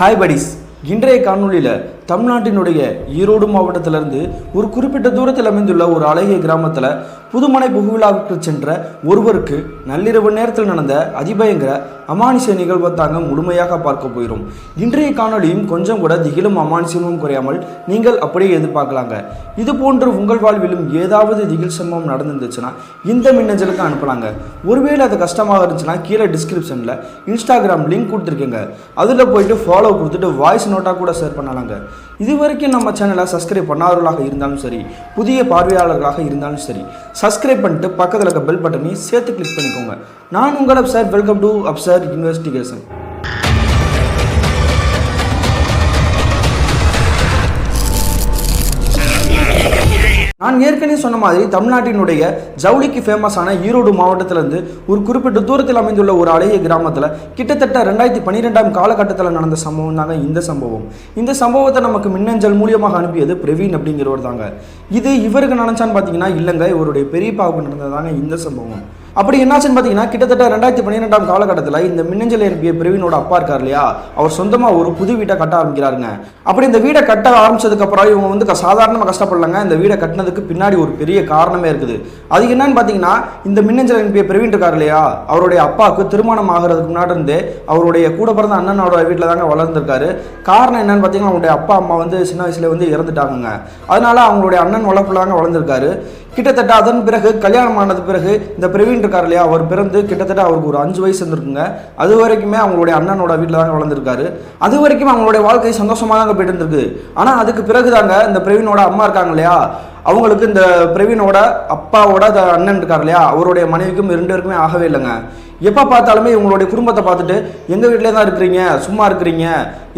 Hi buddies இன்றைய காணொலியில் தமிழ்நாட்டினுடைய ஈரோடு மாவட்டத்திலிருந்து ஒரு குறிப்பிட்ட தூரத்தில் அமைந்துள்ள ஒரு அழகிய கிராமத்தில் புதுமனை புகுவிழாவுக்கு சென்ற ஒருவருக்கு நள்ளிரவு நேரத்தில் நடந்த அதிபயங்கர அமானுஷ நிகழ்வை தாங்க முழுமையாக பார்க்க போயிடும் இன்றைய காணொளியும் கொஞ்சம் கூட திகிலும் அமானுஷமும் குறையாமல் நீங்கள் அப்படியே எதிர்பார்க்கலாங்க. இது போன்று உங்கள் வாழ்விலும் ஏதாவது திகில் சம்பவம் நடந்துருந்துச்சுன்னா இந்த மின்னஞ்சலுக்கு அனுப்பலாங்க. ஒருவேளை அது கஷ்டமாக இருந்துச்சுன்னா கீழே டிஸ்கிரிப்ஷனில் இன்ஸ்டாகிராம் லிங்க் கொடுத்துருக்கேங்க. அதில் போயிட்டு ஃபாலோ கொடுத்துட்டு வாய்ஸ் நோட்டாக கூட ஷேர் பண்ணலாங்க. இது வரைக்கும் நம்ம சேனலை சப்ஸ்கிரைப் பண்ணாதவர்களாக இருந்தாலும் சரி புதிய பார்வையாளர்களாக இருந்தாலும் சரி சப்ஸ்கிரைப் பண்ணிட்டு பக்கத்தில் இருக்க பெல் பட்டனையும் சேர்த்து கிளிக் பண்ணிக்கோங்க. நான் உங்கள் Absar welcome to Absar investigation நான் ஏற்கனவே சொன்ன மாதிரி தமிழ்நாட்டினுடைய ஜவுளிக்கு ஃபேமஸான ஈரோடு மாவட்டத்திலிருந்து ஒரு குறிப்பிட்ட தூரத்தில் அமைந்துள்ள ஒரு அழகிய கிராமத்தில் கிட்டத்தட்ட ரெண்டாயிரத்தி பன்னிரெண்டாம் காலகட்டத்தில் நடந்த சம்பவம் தாங்க இந்த சம்பவம். இந்த சம்பவத்தை நமக்கு மின்னஞ்சல் மூலியமாக அனுப்பியது பிரவீன் அப்படிங்கிறவர் தாங்க. இது இவருக்கு நினச்சான்னு பார்த்தீங்கன்னா இல்லைங்க இவருடைய பெரியப்பாவுக்கு நடந்ததாங்க இந்த சம்பவம். அப்படி என்னாச்சுன்னு பார்த்தீங்கன்னா கிட்டத்தட்ட ரெண்டாயிரத்தி பன்னிரெண்டாம் காலகட்டத்தில் இந்த மின்னஞ்சல் அனுப்பிய பிரவீனோட அப்பா இருக்கார் இல்லையா? அவர் சொந்தமாக ஒரு புது வீட்டை கட்ட ஆரம்பிக்கிறாருங்க. அப்படி இந்த வீடை கட்ட ஆரம்பிச்சதுக்கப்புறம் இவங்க வந்து க- சாதாரணமாக கஷ்டப்படலங்க. இந்த வீடை கட்டினதுக்கு பின்னாடி ஒரு பெரிய காரணமே இருக்குது. அது என்னன்னு பார்த்தீங்கன்னா இந்த மின்னஞ்சல் அனுப்பிய பிரவீன் இருக்கார் இல்லையா? அவருடைய அப்பாவுக்கு திருமணம் ஆகிறதுக்கு முன்னாடி இருந்தே அவருடைய கூட பிறந்த அண்ணனோட வீட்டில் தாங்க வளர்ந்துருக்காரு. காரணம் என்னன்னு பார்த்தீங்கன்னா அவங்களுடைய அப்பா அம்மா வந்து சின்ன வயசுல வந்து இறந்துட்டாங்கங்க. அதனால அவங்களுடைய அண்ணன் வளர்ப்புலாங்க வளர்ந்துருக்காரு. கிட்டத்தட்ட அதன் பிறகு கல்யாணம் ஆனது பிறகு இந்த பிரவீன் இருக்கார் இல்லையா அவர் பிறந்து கிட்டத்தட்ட அவருக்கு ஒரு அஞ்சு வயசு இருந்திருக்குங்க. அது வரைக்குமே அவங்களுடைய அண்ணனோட வீட்டில் தாங்க வளர்ந்துருக்காரு. அது வரைக்கும் அவங்களுடைய வாழ்க்கை சந்தோஷமாக தாங்க போயிட்டு இருந்திருக்கு ஆனால் அதுக்கு பிறகு தாங்க இந்த பிரவீனோட அம்மா இருக்காங்க இல்லையா அவங்களுக்கு இந்த பிரவீனோட அப்பாவோட அண்ணன் இருக்கார் இல்லையா அவருடைய மனைவிக்கும் இரண்டு பேருக்குமே ஆகவே இல்லைங்க. எப்போ பார்த்தாலுமே இவங்களுடைய குடும்பத்தை பார்த்துட்டு எங்கள் வீட்டிலே தான் இருக்கிறீங்க சும்மா இருக்கிறீங்க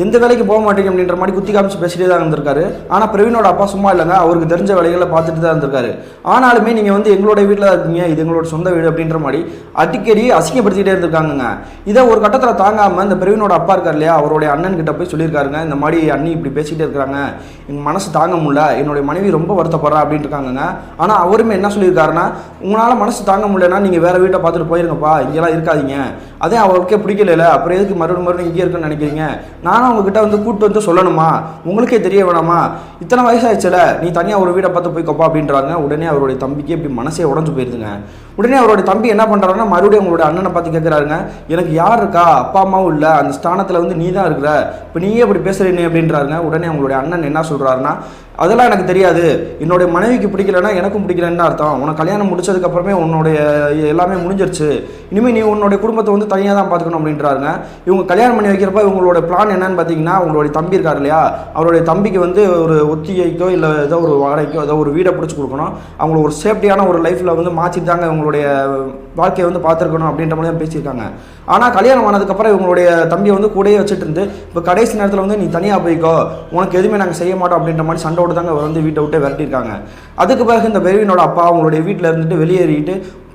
எந்த வேலைக்கு போக மாட்டீங்க அப்படின்ற மாதிரி குத்தி காமிச்சு பேசிட்டே தான் இருந்திருக்காரு. ஆனால் பிரவீனோட அப்பா சும்மா இல்லைங்க அவருக்கு தெரிஞ்ச வேலைகளை பார்த்துட்டு தான் இருந்திருக்காரு. ஆனாலுமே நீங்கள் வந்து எங்களுடைய வீட்டில் தான் இருக்கீங்க இது எங்களோட சொந்த வீடு அப்படின்ற மாதிரி அடிக்கடி அசிங்கப்படுத்திக்கிட்டே இருந்திருக்காங்கங்க. இதை ஒரு கட்டத்தில் தாங்காமல் இந்த பிரவீனோட அப்பா இருக்கார் இல்லையா அவருடைய அண்ணன் கிட்ட போய் சொல்லியிருக்காருங்க இந்த மாதிரி அண்ணி இப்படி பேசிகிட்டே இருக்கிறாங்க எங்கள் மனசு தாங்க முடியல என்னுடைய மனைவி ரொம்ப வருத்தப்படுறா அப்படின்ட்டு இருக்காங்கங்க. ஆனால் அவருமே என்ன சொல்லியிருக்காருன்னா உங்களால் மனசு தாங்க முடியலன்னா நீங்கள் வேறு வீட்டை பார்த்துட்டு போயிருங்கப்பா இங்கெல்லாம் இருக்காதீங்க. அதே அவருக்கே பிடிக்கல அப்புறம் எதுக்கு மறுபடியும் மறுபடியும் இங்கே இருக்குன்னு நினைக்கிறீங்க? நானும் அவங்ககிட்ட வந்து கூப்பிட்டு வந்து சொல்லணுமா? உங்களுக்கே தெரிய வேணாமா? இத்தனை வயசாயிடுச்சுல நீ தனியாக ஒரு வீடை பார்த்து போய்க்கோப்பா அப்படின்றாங்க. உடனே அவருடைய தம்பிக்கு இப்படி மனசே உடஞ்சு போயிருதுங்க. உடனே அவருடைய தம்பி என்ன பண்ணுறாருன்னா மறுபடியும் அவங்களுடைய அண்ணனை பார்த்து கேட்குறாருங்க எனக்கு யார் இருக்கா? அப்பா அம்மாவும் இல்லை. அந்த ஸ்தானத்தில் வந்து நீ தான் இருக்கிற. இப்போ நீயே இப்படி பேசுறீங்க அப்படின்றாருங்க. உடனே அவங்களுடைய அண்ணன் என்ன சொல்கிறாருன்னா அதெல்லாம் எனக்கு தெரியாது. என்னுடைய மனைவிக்கு பிடிக்கலன்னா எனக்கும் பிடிக்கலன்னு அர்த்தம். உனக்கு கல்யாணம் முடிச்சதுக்கப்புறமே உன்னுடைய எல்லாமே முடிஞ்சிருச்சு. இனிமேல் நீ உன்னுடைய குடும்பத்தை வந்து தனியாக தான் பார்த்துக்கணும் அப்படின்றாருங்க. இவங்க கல்யாணம் பண்ணி வைக்கிறப்ப இவங்களோட பிளான் என்னன்னு பார்த்தீங்கன்னா அவங்களுடைய தம்பி இருக்கார் இல்லையா? அவருடைய தம்பிக்கு வந்து ஒரு ஒத்திகைக்கோ இல்லை ஏதோ ஒரு வாடகைக்கோ ஏதோ ஒரு வீடை பிடிச்சி கொடுக்கணும். அவங்கள ஒரு சேஃப்டியான ஒரு லைஃப்பில் வந்து மாற்றி தாங்க இவங்களுடைய வாழ்க்கையை வந்து பார்த்துருக்கணும் அப்படின்ற மாதிரி தான் பேசியிருக்காங்க. ஆனால் கல்யாணம் ஆனதுக்கப்புறம் இவங்களுடைய தம்பியை வந்து கூடயே வச்சுட்டு இருந்து இப்போ கடைசி நேரத்தில் வந்து நீ தனியாக போய்க்கோ. உனக்கு எதுவுமே நாங்கள் செய்ய மாட்டோம் அப்படின்ற மாதிரி சண்டை தாங்க அவர் வந்து வீட்டை விட்டு விரட்டியிருக்காங்க. அதுக்கு பிறகு இந்த பெருவினோட அப்பா அவங்களுடைய வீட்டில் இருந்துட்டு வெளியேறிட்டு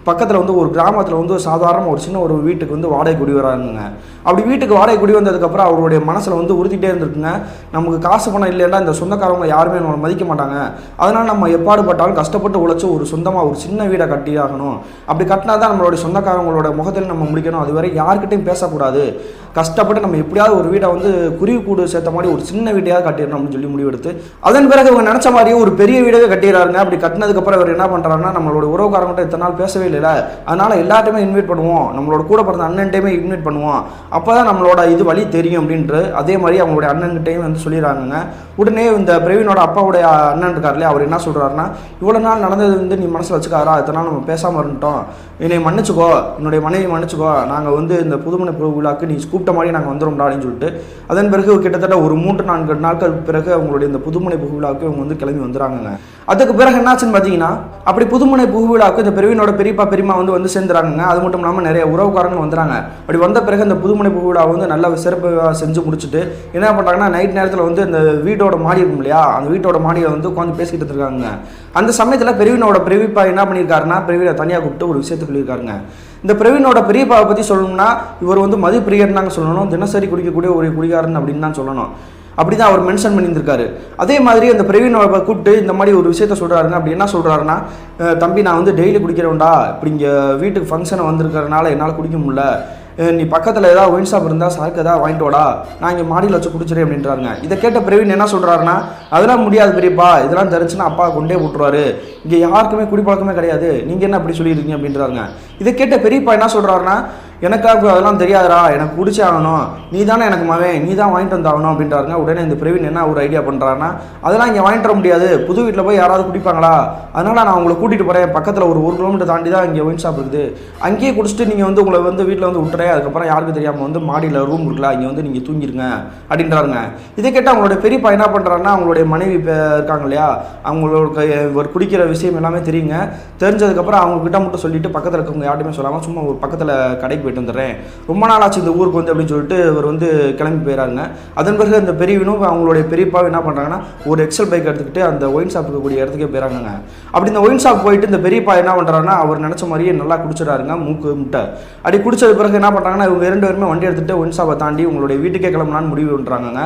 பக்கத்தில் வந்து ஒரு கிராமத்தில் வந்து சாதாரண ஒரு சின்ன ஒரு வீட்டுக்கு வந்து வாடகை குடி வராங்க அப்படி வீட்டுக்கு வாடகை குடி வந்ததுக்கப்புறம் அவருடைய மனசில் வந்து உறுத்திட்டே இருந்திருக்குங்க. நமக்கு காசு பணம் இல்லைன்னா இந்த சொந்தக்காரவங்க யாருமே நம்மளை மதிக்க மாட்டாங்க. அதனால் நம்ம எப்பாடுபட்டாலும் கஷ்டப்பட்டு உழைச்சி ஒரு சொந்தமாக ஒரு சின்ன வீடை கட்டி ஆகணும். அப்படி கட்டினா தான் நம்மளுடைய சொந்தக்காரங்களோட முகத்தில் நம்ம முடிக்கணும். அதுவரை யார்கிட்டையும் பேசக்கூடாது. கஷ்டப்பட்டு நம்ம எப்படியாவது ஒரு வீடை வந்து குருவி கூடு சேர்த்த மாதிரி ஒரு சின்ன வீட்டையாவது கட்டிடணும் அப்படின்னு சொல்லி முடிவெடுத்து அதன் பிறகு இவங்க நினச்ச மாதிரியே ஒரு பெரிய வீடவே கட்டிடுறாருங்க. அப்படி கட்டினதுக்கப்புறம் இவர் என்ன பண்ணுறாருன்னா நம்மளோட உறவுக்காரங்கிட்ட இத்தனை நாள் பேசவே இல்லைல்ல அதனால எல்லாத்தையுமே இன்வைட் பண்ணுவோம். நம்மளோட கூட பிறந்த அண்ணன்ட்டையுமே இன்வைட் பண்ணுவோம். அப்போ தான் நம்மளோட இது வழி தெரியும் அப்படின்ட்டு அதே மாதிரி அவங்களுடைய அண்ணன்கிட்டையும் வந்து சொல்லிடுறாங்கங்க. உடனே இந்த பிரவீனோட அப்பாவுடைய அண்ணன் இருக்கார்லையே அவர் என்ன சொல்கிறாருன்னா இவ்வளோ நாள் நடந்தது வந்து நீ மனசில் வச்சுக்காரா இத்தனை நாள் நம்ம பேசாமல் இருந்துட்டோம். என்னை மன்னிச்சுக்கோ. என்னுடைய மனைவி மன்னிச்சுக்கோ. நாங்கள் வந்து இந்த புதுமனை விழாக்கு நீ கூப்பிட்ட மாதிரி நாங்கள் வந்துடும்டா அப்படின்னு சொல்லிட்டு அதன் பிறகு கிட்டத்தட்ட ஒரு மூன்று நான்கு நாட்கள் பிறகு அவங்களுடைய இந்த புதுமனை புகுவிழாவுக்கு இவங்க வந்து கிளம்பி வந்துடுறாங்க அதுக்கு பிறகு என்னாச்சுன்னு பார்த்தீங்கன்னா அப்படி புதுமனை விழாவுக்கு இந்த பிரவீனோட பெரியப்பா பெரியம்மா வந்து வந்து சேர்ந்துறாங்க அது மட்டும் இல்லாமல் நிறைய உறவுக்காரங்க வந்துறாங்க. அப்படி வந்த பிறகு இந்த புதுமனை புகுவிழா வந்து நல்லா சிறப்பு செஞ்சு முடிச்சுட்டு என்ன பண்ணுறாங்கன்னா நைட் நேரத்தில் வந்து இந்த வீட்டோட மாடி இருக்கும் இல்லையா? அந்த வீட்டோட மாடியில் வந்து உட்காந்து பேசிக்கிட்டு இருக்காங்க அந்த சமயத்தில் பிரவீனோட பிரவிப்பா என்ன பண்ணியிருக்காருன்னா பிரவீனை தனியாக கூப்பிட்டு ஒரு விஷயத்தை சொல்லியிருக்காருங்க. இந்த பிரவீனோட பெரியப்பாவை பற்றி சொல்லணும்னா இவர் வந்து மது சொல்லணும். தினசரி குடிக்கக்கூடிய ஒரு குடிகாரன் அப்படின்னு தான் சொல்லணும். அப்படி தான் அவர் மென்ஷன் பண்ணியிருந்திருக்காரு. அதே மாதிரி அந்த பிரவீனோட கூப்பிட்டு இந்த மாதிரி ஒரு விஷயத்த சொல்கிறாருங்க அப்படி என்ன சொல்கிறாருன்னா தம்பி நான் வந்து டெய்லி குடிக்கிறேன்டா இப்படி இங்கே வீட்டுக்கு ஃபங்க்ஷனை வந்திருக்கிறனால என்னால் குடிக்க முடியல. நீ பக்கத்தில் ஏதாவது ஒயின் ஷாப் இருந்தால் சரக்கு ஏதாவது வாங்கிட்டு வாடா. நான் இங்கே மாடியில் வச்சு குடிச்சிடேன் அப்படின்றாங்க இதை கேட்ட பிரவீன் என்ன சொல்கிறாருன்னா அதெல்லாம் முடியாது பெரியப்பா. இதெல்லாம் தெரிஞ்சுன்னா அப்பா கொண்டே விட்டுருவாரு. இங்கே யாருக்குமே குடிப்பழக்கமே கிடையாது. நீங்கள் என்ன அப்படி சொல்லியிருக்கீங்க? அப்படின்றாங்க இதை கேட்ட பெரியப்பா என்ன சொல்கிறாருன்னா எனக்காக அதெல்லாம் தெரியாதுடா எனக்கு பிடிச்சே ஆகணும். நீ தானே எனக்கு மவன் நீ தான் வாங்கிட்டு வந்தாகணும் அப்படின்றாருங்க. உடனே இந்த பிரவீன் என்ன ஒரு ஐடியா பண்ணுறாருன்னா அதெல்லாம் இங்கே வாங்கிட்டு வர முடியாது. புது வீட்டில் போய் யாராவது குடிப்பாங்களா? அதனால் நான் உங்களை கூட்டிகிட்டு போகிறேன் பக்கத்தில் ஒரு ஒரு கிலோமீட்டர் தாண்டி தான் இங்கே ஒயின் ஷாப் இருக்குது. அங்கேயே குடிச்சிட்டு நீங்கள் வந்து உங்களை வந்து வீட்டில் வந்து விட்டுறேன் அதுக்கப்புறம் யாருக்கும் தெரியாமல் வந்து மாடியில் ரூம் இருக்குல்ல இங்கே வந்து நீங்கள் தூங்கிருங்க அப்படின்றாருங்க. இதை கேட்டால் அவங்களுடைய பெரியப்பா என்ன பண்ணுறாருன்னா அவங்களுடைய மனைவி இருக்காங்க இல்லையா? அவங்களோட ஒரு குடிக்கிற விஷயம் எல்லாமே தெரியுங்க. தெரிஞ்சதுக்கப்புறம் அவங்க கிட்ட மட்டும் சொல்லிட்டு பக்கத்தில் இருக்கவங்க யார்ட்டுமே சொல்லாமல் சும்மா ஒரு பக்கத்தில் கடைக்கு போயிட்டு வந்துடுறேன். ரொம்ப நாள் ஆச்சு இந்த ஊருக்கு வந்து அப்படின்னு சொல்லிட்டு இவர் வந்து கிளம்பி போயிடறாங்க அதன் பிறகு அந்த பெரியவனும் அவங்களுடைய பெரியப்பாவும் என்ன பண்ணுறாங்கன்னா ஒரு எக்ஸல் பைக் எடுத்துக்கிட்டு அந்த ஒயின் ஷாப் இருக்கக்கூடிய இடத்துக்கே போயிறாங்க அப்படி இந்த ஒயின் ஷாப் போயிட்டு இந்த பெரியப்பா என்ன பண்ணுறாருன்னா அவர் நினச்ச மாதிரியே நல்லா குடிச்சிடாருங்க மூக்கு முட்டை. அப்படி குடிச்சது பிறகு என்ன பண்ணுறாங்கன்னா இவங்க இரண்டு பேருமே வண்டி எடுத்துகிட்டு ஒயின் ஷாப்பை தாண்டி உங்களுடைய வீட்டுக்கே கிளம்பலான்னு முடிவு பண்ணுறாங்க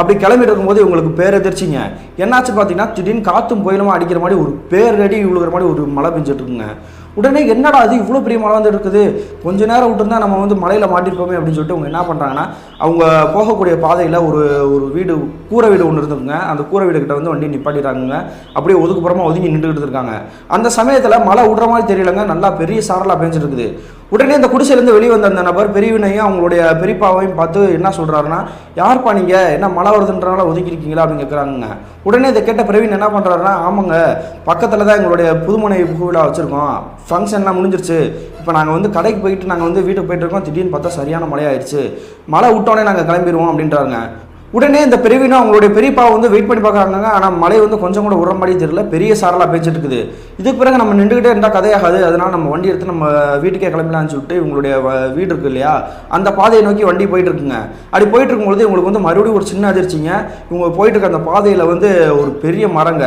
அப்படி கிளம்பிட்டு இருக்கும்போது இவங்களுக்கு பேரெதிர்ச்சிங்க. என்னாச்சு பார்த்தீங்கன்னா திடீர்னு காற்றும் புயலமாக அடிக்கிற மாதிரி ஒரு பேரடி விழுகிற மாதிரி ஒரு மழை பெஞ்சிட்டு இருக்குங்க. உடனே என்னடா அது இவ்வளோ பெரிய மழை வந்து இருக்குது? கொஞ்ச நேரம் விட்டுருந்தா நம்ம வந்து மலையில் மாட்டிருப்போமே அப்படின்னு சொல்லிட்டு அவங்க என்ன பண்ணுறாங்கன்னா அவங்க போகக்கூடிய பாதையில் ஒரு ஒரு வீடு கூரை வீடு ஒன்று இருந்துருங்க அந்த கூரை வீடு கிட்ட வந்து வண்டி நிப்பாட்டிட்டாங்க அப்படியே ஒதுக்குப்புறமா ஒதுங்கி நின்றுக்கிட்டு இருக்காங்க அந்த சமயத்தில் மழை விடுற மாதிரி தெரியலங்க. நல்லா பெரிய சாரலாக பேஞ்சிருக்குது உடனே இந்த குடிசையிலேருந்து வெளியே வந்த அந்த நபர் பெரியவினையும் அவங்களுடைய பெரியப்பாவையும் பார்த்து என்ன சொல்கிறாருன்னா யார்ப்பா நீங்கள் என்ன மழை வருதுன்றனால ஒதுக்கிருக்கீங்களா அப்படின்னு கேட்குறாங்க உடனே இதை கேட்ட பிரவீன் என்ன பண்ணுறாருன்னா ஆமாங்க பக்கத்தில் தான் எங்களுடைய புதுமனை புகுவிழா வச்சுருக்கோம். ஃபங்க்ஷன்லாம் முடிஞ்சிருச்சு. இப்போ நாங்கள் வந்து கடைக்கு போயிட்டு நாங்கள் வந்து வீட்டுக்கு போயிட்டு இருக்கோம். திடீர்னு பார்த்தா சரியான மழையாயிருச்சு மழை விட்டோன்னே நாங்கள் கிளம்பிடுவோம் அப்படின்றாங்க உடனே இந்த பெரியவனும் அவங்களுடைய பெரியப்பா வந்து வெயிட் பண்ணி பார்க்குறாங்க ஆனால் மழை வந்து கொஞ்சம் கூட உரம் மாதிரி தெரியல. பெரிய சாரலாக பேச்சிட்டு இருக்குது இதுக்கு பிறகு நம்ம நின்றுக்கிட்டே இருந்தால் கதையாகாது. அதனால் நம்ம வண்டி எடுத்து நம்ம வீட்டுக்கே கிளம்பலாம்னு சொல்லிட்டு இவங்களுடைய வீடு இருக்குது இல்லையா? அந்த பாதையை நோக்கி வண்டி போயிட்டு இருக்குங்க அப்படி போயிட்டு இருக்கும்பொழுது இவங்களுக்கு வந்து மறுபடியும் ஒரு சின்ன அதிர்ச்சிங்க. இவங்க போயிட்டு இருக்க அந்த பாதையில் வந்து ஒரு பெரிய மரங்க.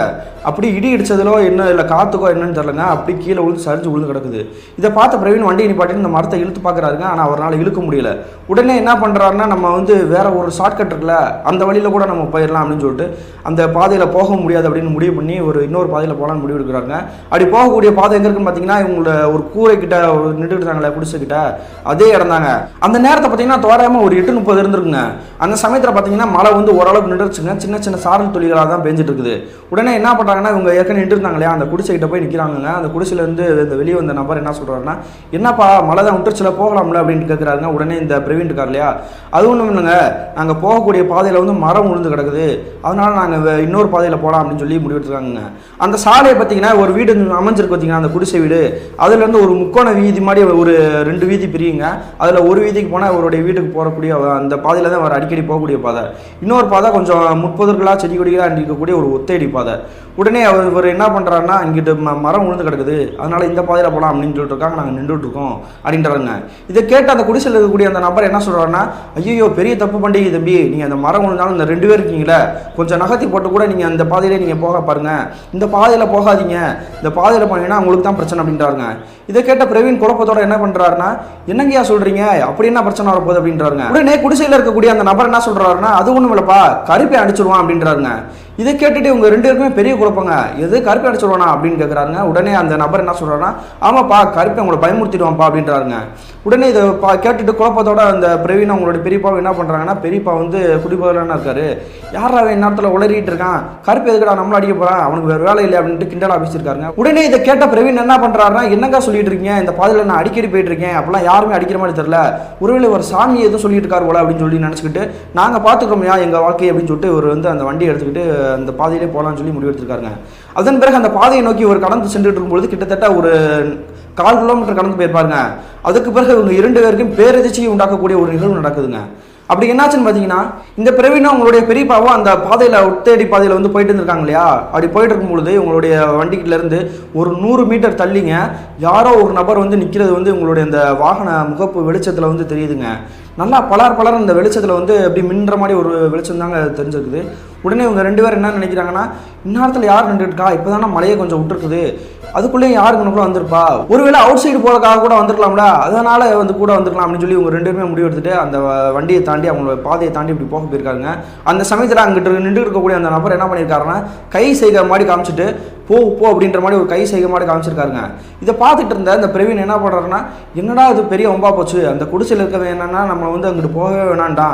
அப்படி இடி இடிச்சதுலோ என்ன இல்லை காத்துக்கோ என்னன்னு தெரிலங்க அப்படி கீழே விழுந்து சரிஞ்சு விழுந்து கிடக்குது. இதை பார்த்த பிரவீன் வண்டியை நிப்பாட்டின்னு இந்த மரத்தை இழுத்து பார்க்குறாருங்க. ஆனால் அவரால் இழுக்க முடியல. உடனே என்ன பண்ணுறாருன்னா நம்ம வந்து வேற ஒரு ஷார்ட்கட் இருக்குல்ல அந்த வழியில் கூட நம்ம போயிடலாம் அப்படின்னு சொல்லிட்டு அந்த பாதையில் போக முடியாது அப்படின்னு முடிவு பண்ணி ஒரு இன்னொரு பாதையில் போகலான்னு முடிவு எடுக்கிறாங்க. அப்படி போகக்கூடிய பாதை எங்கே இருக்குன்னு பார்த்தீங்கன்னா இவங்களோட ஒரு கூரை கிட்ட ஒரு நின்றுட்டாங்களே குடிசைக்கிட்ட அதே இடம் தாங்க. அந்த நேரத்தை பார்த்தீங்கன்னா தோராயமாக ஒரு எட்டு முப்பது இருந்திருக்குங்க. அந்த சமயத்தில் பார்த்தீங்கன்னா மழை வந்து ஓரளவுக்கு நின்றுச்சுங்க சின்ன சின்ன சாரல் துளிகளாக தான் பெஞ்சிட்டு இருக்குது. உடனே என்ன பண்ணுறாங்கன்னா இவங்க ஏற்கனவே நின்றுருந்தாங்க இல்லையா அந்த குடிசைக்கிட்ட போய் நிற்கிறாங்க அந்த குடிசையிலேருந்து இந்த வெளியே வந்த நபர் என்ன சொல்கிறாருன்னா என்னப்பா மழை தான் விட்டுருச்சில் போகலாம்ல அப்படின்னு கேட்குறாருங்க உடனே இந்த பிரவீன் இருக்கார் இல்லையா. அது ஒன்றும் இல்லைங்க. நாங்கள் போகக்கூடிய பாதையில் வந்து மரம் விழுந்து கிடக்குது. அதனால நாங்கள் இன்னொரு பாதையில் போகலாம் அப்படின்னு சொல்லி முடிவெடுத்துருக்காங்க அந்த சாலையை பார்த்தீங்கன்னா ஒரு வீடு அமைஞ்சிருக்கு பார்த்தீங்கன்னா அந்த குடிசை வீடு? அதுலேருந்து ஒரு முக்கோண வீதி மாதிரி ஒரு ரெண்டு வீதி பிரியுங்க. அதில் ஒரு வீதிக்கு போனால் அவருடைய வீட்டுக்கு போகக்கூடிய அந்த பாதையில் தான் அவர் அடிக்கடி போகக்கூடிய பாதை. இன்னொரு பாதை கொஞ்சம் முற்பதர்களாக செடி கொடிகளாக இருக்கக்கூடிய ஒரு ஒத்தையடி பாதை. உடனே அவர் இவர் என்ன பண்ணுறாருன்னா இங்கிட்டு ம மரம் விழுந்து கிடக்குது. அதனால இந்த பாதையில் போகலாம் அப்படின்னு சொல்லிட்டு இருக்காங்க நாங்கள் நின்றுட்டு இருக்கோம் அப்படின்றாங்க இதை கேட்டு அந்த குடிசையில் இருக்கக்கூடிய அந்த நபர் என்ன சொல்கிறாருன்னா ஐயோ பெரிய தப்பு பண்டிகை தம்பி. நீங்கள் அந்த மரம் விழுந்தாலும் இந்த ரெண்டு பேர் இருக்கீங்களே கொஞ்சம் நகர்த்தி போட்டு கூட நீங்கள் அந்த பாதையிலே நீங்கள் போக பாருங்க. இந்த பாதையில் போகாதீங்க. இந்த பாதையில் போனீங்கன்னா உங்களுக்கு தான் பிரச்சனை அப்படின்றாருங்க. இதை கேட்ட பிரவீன் குழப்பத்தோட என்ன பண்ணுறாருன்னா என்னங்கய்யா சொல்கிறீங்க அப்படி என்ன பிரச்சனை வரப்போகுது? அப்படின்றாருங்க. உடனே குடிசையில் இருக்கக்கூடிய அந்த நபர் என்ன சொல்கிறாருன்னா அது ஒன்றும் இல்லைப்பா கருப்பை அடிச்சிருவான் அப்படின்றாருங்க. இதை கேட்டுட்டு இவங்க ரெண்டு பேருக்குமே பெரிய குழப்பங்க. எது கருப்பை அடிச்சிருவானா அப்படின்னு கேட்குறாங்க உடனே அந்த நபர் என்ன சொல்கிறாருன்னா ஆமாப்பா கருப்பை உங்களை பயமுறுத்திடுவான்ப்பா அப்படின்றாருங்க. உடனே இதை பா கேட்டுட்டு குழப்பத்தோட அந்த பிரவீன் அவங்களோட பெரியப்பாவை என்ன பண்ணுறாங்கன்னா பெரியப்பா வந்து குடிபோதலான இருக்காரு. யாரா அவன் நேரத்தில் உளறிட்டு இருக்கான்? கருப்பு எதுக்கடா நம்மள அடிக்க போகிறான் அவனுக்கு வேறு வேலை இல்லை அப்படின்ட்டு கிண்டலா பேசியிருக்காங்க உடனே இதை கேட்ட பிரவீன் என்ன பண்ணுறாருன்னா என்னங்க சொல்லிட்டு இருக்கீங்க? இந்த பாதையில் நான் அடிக்கடி போயிட்டு இருக்கேன். அப்பெல்லாம் யாருமே அடிக்கிற மாதிரி தெரியல. ஒருவேளை ஒரு சாமி எதுவும் சொல்லிட்டு இருக்காரு போல அப்படின்னு சொல்லி நினச்சிக்கிட்டு நாங்கள் பார்த்துக்கிறோம்யா எங்கள் வாழ்க்கை அப்படின்னு சொல்லிட்டு இவர் வந்து அந்த வண்டி எடுத்துக்கிட்டு அந்த பாதையிலே போகலான்னு சொல்லி முடிவெடுத்திருக்காருங்க. அதன் பிறகு அந்த பாதையை நோக்கி இவர் கடந்து சென்றுட்டு இருக்கும்பொழுது கிட்டத்தட்ட ஒரு கால் கிலோமீட்டர் கடந்து போயிருப்பாருங்க. அதுக்கு பிறகு இவங்க இரண்டு பேருக்கும் பேரதிர்ச்சியை உண்டாக்கக்கூடிய ஒரு நிகழ்வு நடக்குதுங்க. அப்படி என்னாச்சுன்னு பார்த்தீங்கன்னா இந்த பிரவீனும் உங்களுடைய பெரியப்பாவும் அந்த பாதையில் உத்தேடி பாதையில் வந்து போயிட்டு இருந்திருக்காங்க இல்லையா? அப்படி போயிட்டு இருக்கும்பொழுது உங்களுடைய வண்டிக்கிட்டேருந்து ஒரு நூறு மீட்டர் தள்ளிங்க. யாரோ ஒரு நபர் வந்து நிற்கிறது வந்து உங்களுடைய அந்த வாகன முகப்பு வெளிச்சத்தில் வந்து தெரியுதுங்க. நல்லா பலர் பலர் அந்த வெளிச்சத்தில் வந்து அப்படி மின்ற மாதிரி ஒரு வெளிச்சம் தாங்க தெரிஞ்சிருக்குது. உடனே இவங்க ரெண்டு பேரும் என்ன நினைக்கிறாங்கன்னா இந்நேரத்தில் யார் நின்றுட்டுக்கா இப்போ தானே மழையை கொஞ்சம் விட்டுருக்குது. அதுக்குள்ளேயும் யார் கூட வந்திருப்பா? ஒருவேளை அவுட் சைடு போகிறதுக்காக கூட வந்திருக்கலாம்ல. அதனால வந்து கூட வந்திருக்கலாம் அப்படின்னு சொல்லி இவங்க ரெண்டு பேருமே முடிவு எடுத்துட்டு அந்த வண்டியை தாண்டி அவங்களோட பாதையை தாண்டி இப்படி போக போயிருக்காங்க. அந்த சமயத்தில் அங்கிட்டு நின்று இருக்கக்கூடிய அந்த நபர் என்ன பண்ணியிருக்காருன்னா கை செய்கிற மாதிரி காமிச்சிட்டு போ போ அப்படின்ற மாதிரி ஒரு கை செய்க மாதிரி காமிச்சிருக்காருங்க. இதை பார்த்துட்டு இருந்த இந்த பிரவீன் என்ன பண்ணுறாருன்னா என்னடா இது பெரிய ஒம்பா போச்சு. அந்த குடிசையில் இருக்கிறது என்னன்னா நம்ம வந்து அங்கிட்டு போகவே வேணாண்டா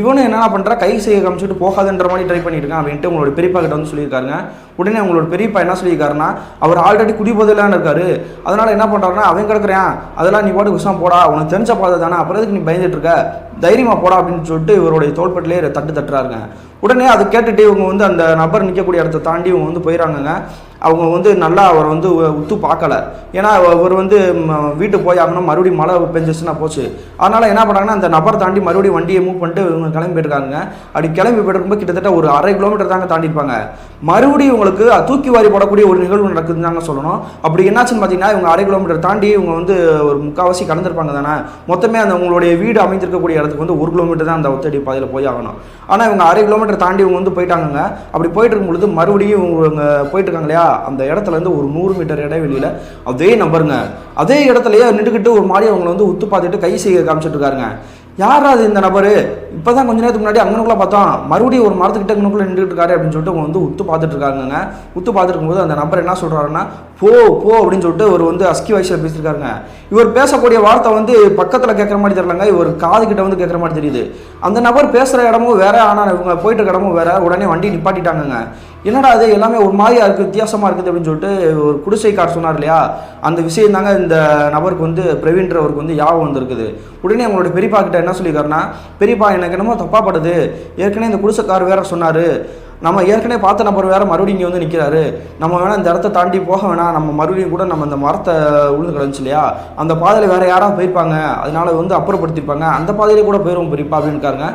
இவனும் என்ன பண்ணுறா கை செய்ய காமிச்சிட்டு போகாதுன்ற மாதிரி ட்ரை பண்ணியிருக்கான் அப்படின்ட்டு உங்களோட பெரியப்பா கிட்ட வந்து சொல்லியிருக்காருங்க. உடனே உங்களோட பெரியப்பா என்ன சொல்லியிருக்காருன்னா அவர் ஆல்ரெடி குடிபோதையிலான இருக்காரு. அதனால என்ன பண்ணுறாருன்னா அவன் கிடக்குறான். அதெல்லாம் நீ பாட்டு விஷம் போடா. உனக்கு தெரிஞ்ச பாதை தானே. அப்புறம் எதுக்கு நீ பயந்துட்டு இருக்க? தைரியமாக போடா அப்படின்னு சொல்லிட்டு இவருடைய தோள்பட்டிலே தட்டு தட்டுறாருங்க. உடனே அதை கேட்டுட்டு இவங்க வந்து அந்த நபர் நிற்கக்கூடிய இடத்த தாண்டி இவங்க வந்து போயிடறாங்கங்க அவங்க வந்து நல்லா அவரை வந்து உத்து பார்க்கல. ஏன்னா அவர் வந்து வீட்டுக்கு போய் ஆகணும் மறுபடியும் மழை பெஞ்சிச்சுன்னா போச்சு. அதனால என்ன பண்ணாங்கன்னா அந்த நபர் தாண்டி மறுபடியும் வண்டியை மூவ் பண்ணிட்டு இவங்க கிளம்பி போயிருக்காங்க அப்படி கிளம்பி போயிருக்கும்போது கிட்டத்தட்ட ஒரு அரை கிலோமீட்டர் தாங்க தாண்டிருப்பாங்க மறுபடியும் இவங்களுக்கு தூக்கி வாரி போடக்கூடிய ஒரு நிகழ்வு நடக்குதுன்னு தாங்க சொல்லணும். அப்படி என்னாச்சுன்னு பார்த்தீங்கன்னா இவங்க அரை கிலோமீட்டர் தாண்டி இவங்க வந்து ஒரு முக்கால்வாசி கடந்திருப்பாங்க தானே. மொத்தமே அந்த உங்களுடைய வீடு அமைந்திருக்கக்கூடிய இடத்துக்கு வந்து ஒரு கிலோமீட்டர் தான் அந்த ஒத்தடி பாதையில் போய் ஆகணும். ஆனால் இவங்க அரை கிலோமீட்டர் தாண்டி இவங்க வந்து போயிட்டாங்க அப்படி போயிட்டு பொழுது மறுபடியும் இவங்க போயிட்டு இருக்காங்க இல்லையா? அந்த இடத்துல இருந்து ஒரு நூறு மீட்டர் இடைவெளியில் அதே நம்பருங்க அதே இடத்துலயே நின்றுக்கிட்டு ஒரு மாதிரி அவங்கள வந்து உத்து பார்த்துட்டு கை செய்ய காமிச்சிட்டு இருக்காருங்க. யாராவது இந்த நபர்? இப்போ தான் கொஞ்ச நேரத்துக்கு முன்னாடி அங்கனுக்குள்ள பார்த்தோம் மறுபடியும் ஒரு மரத்துக்கிட்ட அங்கனுக்குள்ள நின்றுட்டு இருக்காரு அப்படின்னு சொல்லிட்டு அவங்க வந்து உத்து பார்த்துட்டு இருக்காங்க உத்து பார்த்துருக்கும்போது அந்த நபர் என்ன சொல்கிறாருன்னா போ போ அப்படின்னு சொல்லிட்டு இவர் வந்து அஸ்கி வயசில் பேசியிருக்காருங்க. இவர் பேசக்கூடிய வார்த்தை வந்து பக்கத்தில் கேட்குற மாதிரி தெரியலங்க. இவர் காது கிட்ட வந்து கேட்குற மாதிரி தெரியுது. அந்த நபர் பேசுகிற இடமும் வேற ஆனால் இவங்க போயிட்டு இருக்க இடமும் வேற. உடனே வண்டி நிப்பாட்டிட்டாங்கங்க. என்னடா அது எல்லாமே ஒரு மாதிரியா இருக்குது வித்தியாசமாக இருக்குது அப்படின்னு சொல்லிட்டு ஒரு குடிசைக்கார் சொன்னார் இல்லையா? அந்த விஷயம் தாங்க இந்த நபருக்கு வந்து பிரவீன்றவருக்கு வந்து யாபம் வந்திருக்குது. உடனே அவங்களோட பெரியப்பா கிட்ட என்ன சொல்லியிருக்காருன்னா பெரியப்பா எனக்கு என்னமோ தப்பாக படுது ஏற்கனவே இந்த குடிசைக்கார் வேற சொன்னார். நம்ம ஏற்கனவே பார்த்த நபர் வேற மறுபடியும் இங்கே வந்து நிற்கிறாரு நம்ம வேணால் இந்த இடத்த தாண்டி போக வேணாம் நம்ம மறுபடியும் கூட நம்ம இந்த மரத்தை உழுந்து கிடந்துச்சு இல்லையா? அந்த பாதையில் வேற யாராவது போயிருப்பாங்க. அதனால வந்து அப்புறப்படுத்திருப்பாங்க. அந்த பாதையிலே கூட போயிடும் பெரியப்பா அப்படின்னு இருக்காருங்க.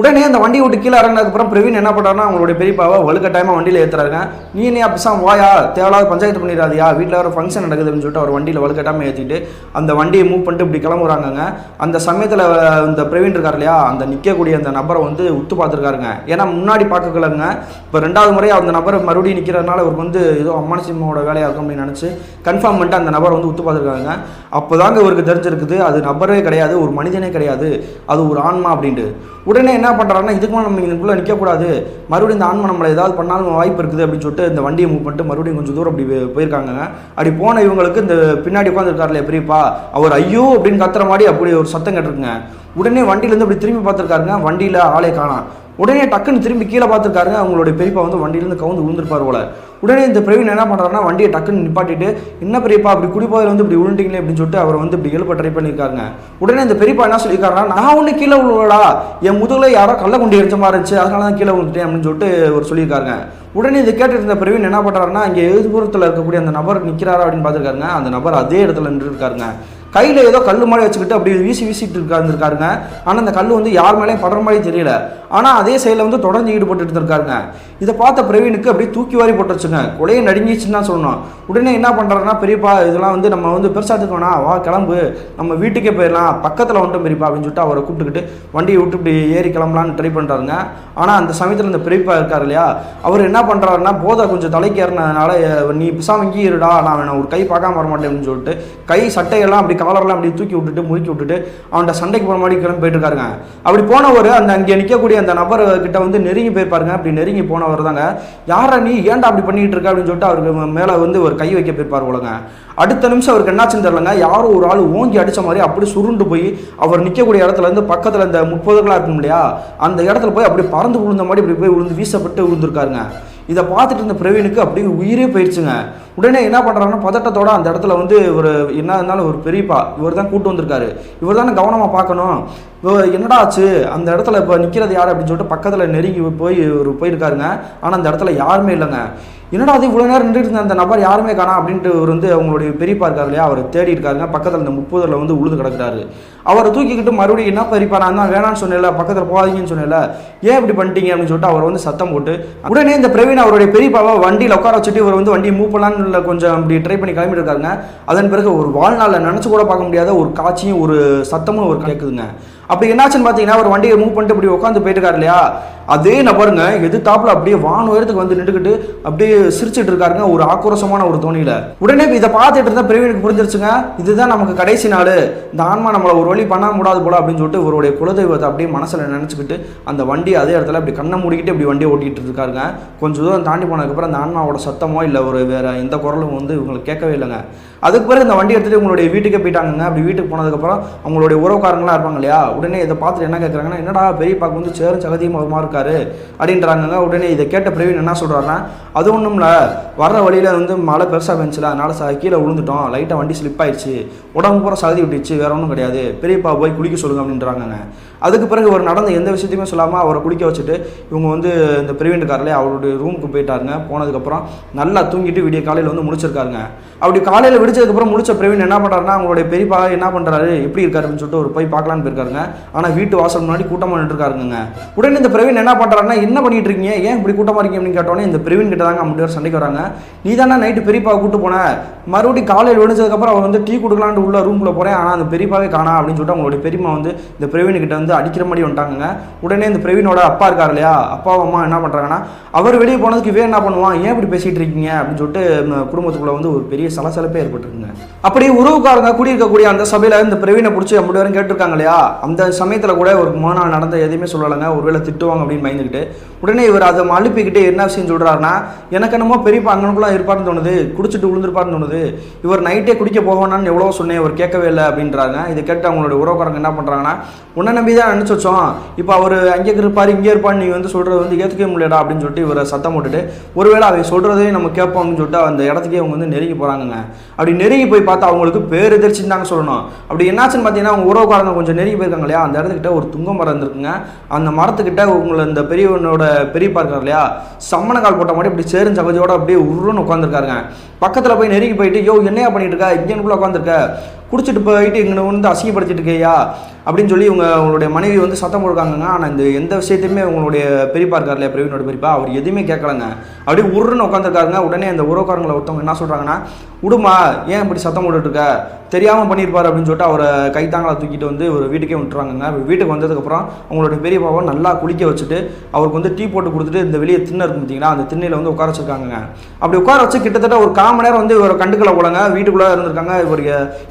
உடனே அந்த வண்டி விட்டு கீழே இறங்கினதுக்கப்புறம் பிரவீன் என்ன பண்ணுறாருன்னா அவங்களுடைய பெரியப்பாவை வலுக்கட்டாயமாக வண்டியில் ஏற்றுறாருங்க நீ நீ அப்பசாம் வாயா தேவையில்லாத பஞ்சாயத்து பண்ணிடாதியா வீட்டில் வேறு ஃபங்க்ஷன் நடக்குதுன்னு சொல்லிட்டு அவர் வண்டியில் வலுக்கட்டாமல் ஏற்றிட்டு அந்த வண்டியை மூவ் பண்ணிட்டு இப்படி கிளம்புறாங்கங்க. அந்த சமயத்தில் இந்த பிரவீன் இருக்கார் இல்லையா அந்த நிற்கக்கூடிய அந்த நபரை வந்து உத்து பார்த்துருக்காருங்க. ஏன்னா முன்னாடி பார்க்கலங்க இப்போ ரெண்டாவது முறை அந்த நபர் மறுபடியும் நிற்கிறதுனால அவருக்கு வந்து ஏதோ அம்மானிசிம்மோட வேலையாக இருக்கும் அப்படின்னு நினச்சி கன்ஃபார்ம் பண்ணிட்டு அந்த நபரை வந்து உத்து பார்த்துருக்காங்க. அப்போதாங்க இவருக்கு தெரிஞ்சிருக்குது அது நபரே கிடையாது ஒரு மனிதனே கிடையாது அது ஒரு ஆன்மா அப்படின்ட்டு. உடனே என்ன என்ன பண்ணுறாங்கன்னா இதுக்கு மேலே நம்ம இதுக்குள்ளே நிற்கக்கூடாது மறுபடியும் இந்த ஆன்மா நம்மளை ஏதாவது பண்ணாலும் வாய்ப்பு இருக்குது அப்படின்னு சொல்லிட்டு இந்த வண்டியை மூவ் பண்ணிட்டு மறுபடியும் கொஞ்சம் தூரம் அப்படி போயிருக்காங்க. அப்படி போன இவங்களுக்கு இந்த பின்னாடி உட்காந்துருக்காருல எப்படிப்பா அவர் ஐயோ அப்படின்னு கத்துற மாதிரி அப்படி ஒரு சத்தம் கேட்டிருக்குங்க. உடனே வண்டியிலேருந்து அப்படி திரும்பி பார்த்துருக்காருங்க. வண்டியில் ஆளே காணாம். உடனே டக்குன்னு திரும்பி கீழே பார்த்துருக்காருங்க. அவங்களுடைய பெரியப்பா வந்து வண்டியிலேருந்து கவுந்து விழுந்துருப்பார் போல. உடனே இந்த பிரவீன் என்ன பண்ணுறாருன்னா வண்டியை டக்குன்னு நிப்பாட்டிட்டு என்ன பெரியப்பா அப்படி குடிபோதையில் வந்து இப்படி விழுண்டிங்களே அப்படின்னு சொல்லிட்டு அவர் வந்து இப்படி எழுப்ப ட்ரை பண்ணியிருக்காருங்க. உடனே இந்த பெரியப்பா என்ன சொல்லியிருக்காருன்னா நான் ஒன்று கீழே விழுவடா என் முதுகில் யாரோ கள்ள குண்டி எரிச்ச மாதிரி இருந்துச்சு. அதனால தான் கீழே விழுந்துட்டேன் அப்படின்னு சொல்லிட்டு அவர் சொல்லியிருக்காருங்க. உடனே இதை கேட்டு இருந்த பிரவீன் என்ன பண்ணுறாருன்னா இங்கே எதிர்புறத்தில் இருக்கக்கூடிய அந்த நபர் நிற்கிறாரா அப்படின்னு பார்த்துருக்காருங்க. அந்த நபர் அதே இடத்துல நின்று இருக்காருங்க கையில் ஏதோ கல் மாதிரி வச்சுக்கிட்டு அப்படி வீசி வீசிட்டு இருக்காருந்துருக்காருங்க ஆனால் அந்த கல் வந்து யார் மேலேயும் படுற மாதிரி தெரியல. ஆனால் அதே செயலில் வந்து தொடர்ந்து ஈடுபட்டு இருந்திருக்காருங்க. இதை பார்த்த பிரவீனுக்கு அப்படியே தூக்கி வாரி போட்டுருச்சுங்க. கொலையை நடுங்கிச்சுன்னு தான் சொல்லணும். உடனே என்ன பண்ணுறாருன்னா பெரியப்பா இதெல்லாம் வந்து நம்ம வந்து பெருசாக எடுத்துக்கோனா வா கிளம்பு. நம்ம வீட்டுக்கே போயிடலாம். பக்கத்தில் வந்துட்டு பெரியப்பா அப்படின்னு சொல்லிட்டு அவரை கூப்பிட்டுக்கிட்டு வண்டியை விட்டு இப்படி ஏறி கிளம்பலான்னு ட்ரை பண்ணுறாருங்க ஆனால் அந்த சமயத்தில் இந்த பெரியப்பா இருக்கார் இல்லையா? அவர் என்ன பண்ணுறாருன்னா போதை கொஞ்சம் தலைக்கு ஏறினதுனால நீ பிசா இங்கேயே இருடா. நான் ஒரு கை பார்க்காம வர மாட்டேன் அப்படின்னு சொல்லிட்டு கை சட்டையெல்லாம் அப்படி காலரெல்லாம் அப்படி தூக்கி விட்டுட்டு முறுக்கி விட்டுட்டு அவன்கிட்ட சண்டைக்கு போகிற மாதிரி கிளம்பி போயிட்டு இருக்காருங்க. அப்படி போனவர் அந்த அங்கே நிற்கக்கூடிய அந்த நபர் கிட்ட வந்து நெருங்கி போயிருப்பாருங்க. அப்படி நெருங்கி போனவர் தாங்க யாரா நீ? ஏன்டா அப்படி பண்ணிகிட்டு இருக்க? அப்படின்னு சொல்லிட்டு அவருக்கு மேலே வந்து ஒரு கை வைக்க போயிருப்பார் போலங்க. அடுத்த நிமிஷம் அவருக்கு என்னாச்சுன்னு தெரிலங்க யாரோ ஒரு ஆள் ஓங்கி அடித்த மாதிரி அப்படி சுருண்டு போய் அவர் நிற்கக்கூடிய இடத்துல இருந்து பக்கத்தில் இந்த முப்பதுகளாக இருக்கும் இல்லையா? அந்த இடத்துல போய் அப்படி பறந்து விழுந்த மாதிரி இப்படி போய் விழுந்து வீசப்பட்டு விழுந்திருக்காருங்க. இதை பார்த்துட்டு இருந்த பிரவீனுக்கு அப்படியே உயிரே போயிடுச்சுங்க. உடனே என்ன பண்ணுறாங்கன்னா பதட்டத்தோட அந்த இடத்துல வந்து ஒரு என்ன இருந்தாலும் ஒரு பெரியப்பா இவர் தான் கூட்டு வந்திருக்காரு. இவர் தானே கவனமாக பார்க்கணும். என்னடா ஆச்சு? அந்த இடத்துல இப்போ நிற்கிறது யார் அப்படின்னு சொல்லிட்டு பக்கத்தில் நெருங்கி போய் ஒரு போயிருக்காருங்க. ஆனால் அந்த இடத்துல யாருமே இல்லைங்க. என்னடா அது இவ்வளோ நேரம் நின்றுட்டு இருந்த அந்த நபர் யாருமே காணா அப்படின்ட்டு இவர் வந்து அவங்களுடைய பெரியப்பா இருக்காரு இல்லையா? அவர் தேடி இருக்காருங்க. பக்கத்தில் இந்த முப்பதில் வந்து உழுது கிடக்கிறாரு. அவரை தூக்கிக்கிட்டு மறுபடியும் என்ன பெரியப்பா நான் தான் வேணான்னு சொன்னேன்ல பக்கத்தில் போகாதீங்கன்னு சொன்னல ஏன் இப்படி பண்ணிட்டீங்க அப்படின்னு சொல்லிட்டு அவர் வந்து சத்தம் போட்டு உடனே இந்த பிரவீன் அவருடைய பெரியப்பாவை வண்டியில் உட்கார வச்சுட்டு இவர் வந்து வண்டியை மூவ் பண்ணலான்னு கொஞ்சம் அப்படி ட்ரை பண்ணி கிளம்பிட்டு இருக்காருங்க. அதன் பிறகு ஒரு வாழ்நாளில் நினச்சி கூட பார்க்க முடியாத ஒரு காட்சியும் ஒரு சத்தமும் ஒரு கேட்குதுங்க. அப்படி என்னாச்சுன்னு பார்த்தீங்கன்னா ஒரு வண்டியை மூவ் பண்ணிட்டு இப்படி உட்காந்து போயிட்டு இல்லையா? அதே நபருங்க எதிர்த்தாப்புல அப்படியே வான உயரத்துக்கு வந்து நின்றுக்கிட்டு அப்படியே சிரிச்சிட்டு இருக்காருங்க ஒரு ஆக்ரோஷமான ஒரு தோணியில. உடனே இதை பார்த்துட்டு இருந்தா பிரவீனுக்கு புரிஞ்சிருச்சுங்க. இதுதான் நமக்கு கடைசி நாள். இந்த ஆன்மா நம்மளை ஒரு வழி பண்ண முடியாது போல அப்படின்னு சொல்லிட்டு இவருடைய குலதெய்வத்தை அப்படியே மனசுல நினைச்சுக்கிட்டு அந்த வண்டி அதே இடத்துல அப்படி கண்ணை மூடிக்கிட்டு இப்படி வண்டியை ஓட்டிட்டு இருக்காருங்க. கொஞ்சம் தூரம் தாண்டி போனதுக்கப்புறம் அந்த ஆன்மாவோட சத்தமோ இல்லை ஒரு வேற எந்த குரலும் வந்து இவங்களுக்கு கேட்கவே இல்லைங்க. அதுக்கு பிறகு இந்த வண்டி எடுத்துட்டு உங்களுடைய வீட்டுக்கே போயிட்டாங்க அப்படி வீட்டுக்கு போனதுக்கப்புறம் அவங்களுடைய உறவுக்காரங்களாம் இருப்பாங்க இல்லையா? உடனே இதை பார்த்துட்டு என்ன கேட்குறாங்கன்னா என்னடா பெரியப்பாக்கு வந்து சேரும் சகதியும் ஒரு மாதிரி இருக்காரு அப்படின்றாங்க உடனே இதை கேட்ட பிரவீன் என்ன சொல்கிறாருன்னா அது ஒன்றும் இல்லை. வர்ற வழியில் வந்து மழை பெருசாக வந்துச்சுல அதனால ச கீழே விழுந்துட்டோம். லைட்டாக வண்டி ஸ்லிப் ஆயிடுச்சு. உடம்பு பூரா சகதி விட்டுச்சு வேற ஒன்றும் கிடையாது. பெரியப்பா போய் குளிக்க சொல்லுங்க அப்படின்றாங்க அதுக்கு பிறகு அவர் நடந்த எந்த விஷயத்தையுமே சொல்லாமல் அவரை குளிக்க வச்சுட்டு இவங்க வந்து இந்த பிரவீன் அவருடைய ரூமுக்கு போயிட்டாருங்க. போனதுக்கப்புறம் நல்லா தூங்கிட்டு விடிய காலையில் வந்து முடிச்சிருக்காருங்க அப்படி காலையில் விடிச்சதுக்கப்புறம் முடிச்ச பிரவீன் என்ன பண்ணுறாருன்னா அவங்களுடைய பெரியப்பா என்ன பண்ணுறாரு எப்படி இருக்காருன்னு சொல்லிட்டு ஒரு போய் பார்க்கலான்னு போயிருக்காருங்க. ஆனால் வீட்டு வாசல் முன்னாடி கூட்டமாக நின்றுருக்காருங்க உடனே இந்த பிரவீன் என்ன பண்ணுறாருன்னா என்ன பண்ணிட்டு இருக்கீங்க ஏன் இப்படி கூட்டமாக இருக்கீங்க அப்படின்னு கேட்டோன்னே இந்த பிரவீன் கிட்ட தாங்க அப்படி ஒரு சண்டைக்கு வராங்க. நீ தானே நைட்டு பெரியப்பா கூட்டு போனேன் மறுபடியும் காலையில் விழுந்ததுக்கப்புறம் அவர் வந்து டீ கொடுக்கலான்னு உள்ள ரூமில் போகிறேன் ஆனால் அந்த பெரியப்பாவே காணா அப்படின்னு சொல்லிட்டு அவங்களோட பெரியம்மா வந்து இந்த பிரவீன் கிட்ட வந்து அடிக்கிற மாதிரி வந்துட்டாங்க உடனே இந்த பிரவீனோட அப்பா இருக்கார் இல்லையா? அப்பா அம்மா என்ன பண்ணுறாங்கன்னா அவர் வெளியே போனதுக்கு இவன் என்ன பண்ணுவான்? ஏன் இப்படி பேசிட்டு இருக்கீங்க? அப்படின்னு சொல்லிட்டு குடும்பத்துக்குள்ளே குடும்பத்துக்குள்ள வந்து ஒரு பெரிய சலசலப்பே ஏற்பட்டுருங்க அப்படி உறவுக்காரங்க கூடியிருக்கக்கூடிய அந்த சபையில் இந்த பிரவீனை பிடிச்சி அப்படி வரும் கேட்டிருக்காங்க இல்லையா? அந்த சமயத்தில் கூட ஒரு மோனா நடந்த எதையுமே சொல்லலைங்க. ஒருவேளை திட்டுவாங்க அப்படின்னு பயந்துக்கிட்டு உடனே இவர் அதை அழுப்பிக்கிட்டே என்ன விஷயம் சொல்கிறாருன்னா எனக்கு என்னமோ பெரியப்பா அங்கனுக்குள்ள இருப்பாருன்னு தோணுது குடிச்சிட்டு விழுந்திருப்பார்னு தோணுது. இவர் நைட்டே குடிக்க போகணும்னு எவ்வளோ சொன்னேன் இவர் கேட்கவே இல்லை அப்படின்றாங்க. இதை கேட்டு அவங்களுடைய உறவுக்காரங்க என்ன பண்ணுறாங்கன்னா உன்னை நம்பி தான் நினச்சி வச்சோம். இப்போ அவர் அங்கே இருப்பார் இங்கே இருப்பான்னு நீ வந்து சொல்கிறது வந்து ஏற்றுக்கவே முடியலடா அப்படின்னு சொல்லிட்டு இவரை சத்தம் போட்டுட்டு ஒருவேளை அவை சொல்கிறதே நம்ம கேட்போம் அப்படின்னு சொல்லிட்டு அந்த இடத்துக்கே அவங்க வந்து நெருங்கி போகிறாங்கங்க அப்படி நெருங்கி போய் பார்த்தா அவங்களுக்கு பேரெதிர்ச்சின்னு தாங்க சொல்லணும். அப்படி என்னாச்சுன்னு பார்த்தீங்கன்னா அவங்க உறவுக்காரங்க கொஞ்சம் நெருங்கி போயிருக்காங்க இல்லையா அந்த இடத்துக்கிட்ட ஒரு துங்க மரம் இருந்திருக்குங்க. அந்த மரத்துக்கிட்ட உங்களை இந்த பெரியவனோட பெரியப்பா இருக்கார் இல்லையா? சம்மண கால் போட்ட மாதிரி இப்படி சேரும் சகஜோட அப்படியே உருன்னு உட்காந்துருக்காருங்க பக்கத்தில் போய் நெருங்கி போயிட்டு யோ என்னையா பண்ணிட்டு இருக்கா? இங்கனுக்குள்ள உட்காந்துருக்க குடிச்சிட்டு போயிட்டு இங்கே வந்து அசிங்கப்படுத்திட்டு இருக்கையா அப்படின்னு சொல்லி இவங்க அவங்களுடைய மனைவி வந்து சத்தம் போடுறாங்கங்க. ஆனால் இந்த எந்த விஷயத்தையுமே உங்களுடைய பெரியப்பா இருக்கார் இல்லையா பிரவீனோட பெரியப்பா அவர் எதுவுமே கேட்கலங்க. அப்படியே உருன்னு உட்காந்துருக்காருங்க உடனே அந்த உறவுக்காரங்களை ஒருத்தவங்க என்ன சொல்கிறாங்கன்னா விடுமா ஏன் இப்படி சத்தம் போட்டுட்டு இருக்க தெரியாமல் பண்ணியிருப்பார் அப்படின்னு சொல்லிட்டு அவரை கைத்தாங்களா தூக்கிட்டு வந்து ஒரு வீட்டுக்கே விட்டுறாங்கங்க. வீட்டுக்கு வந்ததுக்கப்புறம் அவங்களோட பெரியப்பாவை நல்லா குளிக்க வச்சுட்டு அவருக்கு வந்து டீ போட்டு கொடுத்துட்டு இந்த வெளியே திண்ணை இருக்கும் பார்த்தீங்களா அந்த திண்ணையில் வந்து உட்கார வச்சிருக்காங்க அப்படி உட்கார வச்சு கிட்டத்தட்ட ஒரு கால் மணி நேரம் வந்து இவரை கண்டுக்கல போலங்க. வீட்டுக்குள்ளே இருந்திருக்காங்க. இவர்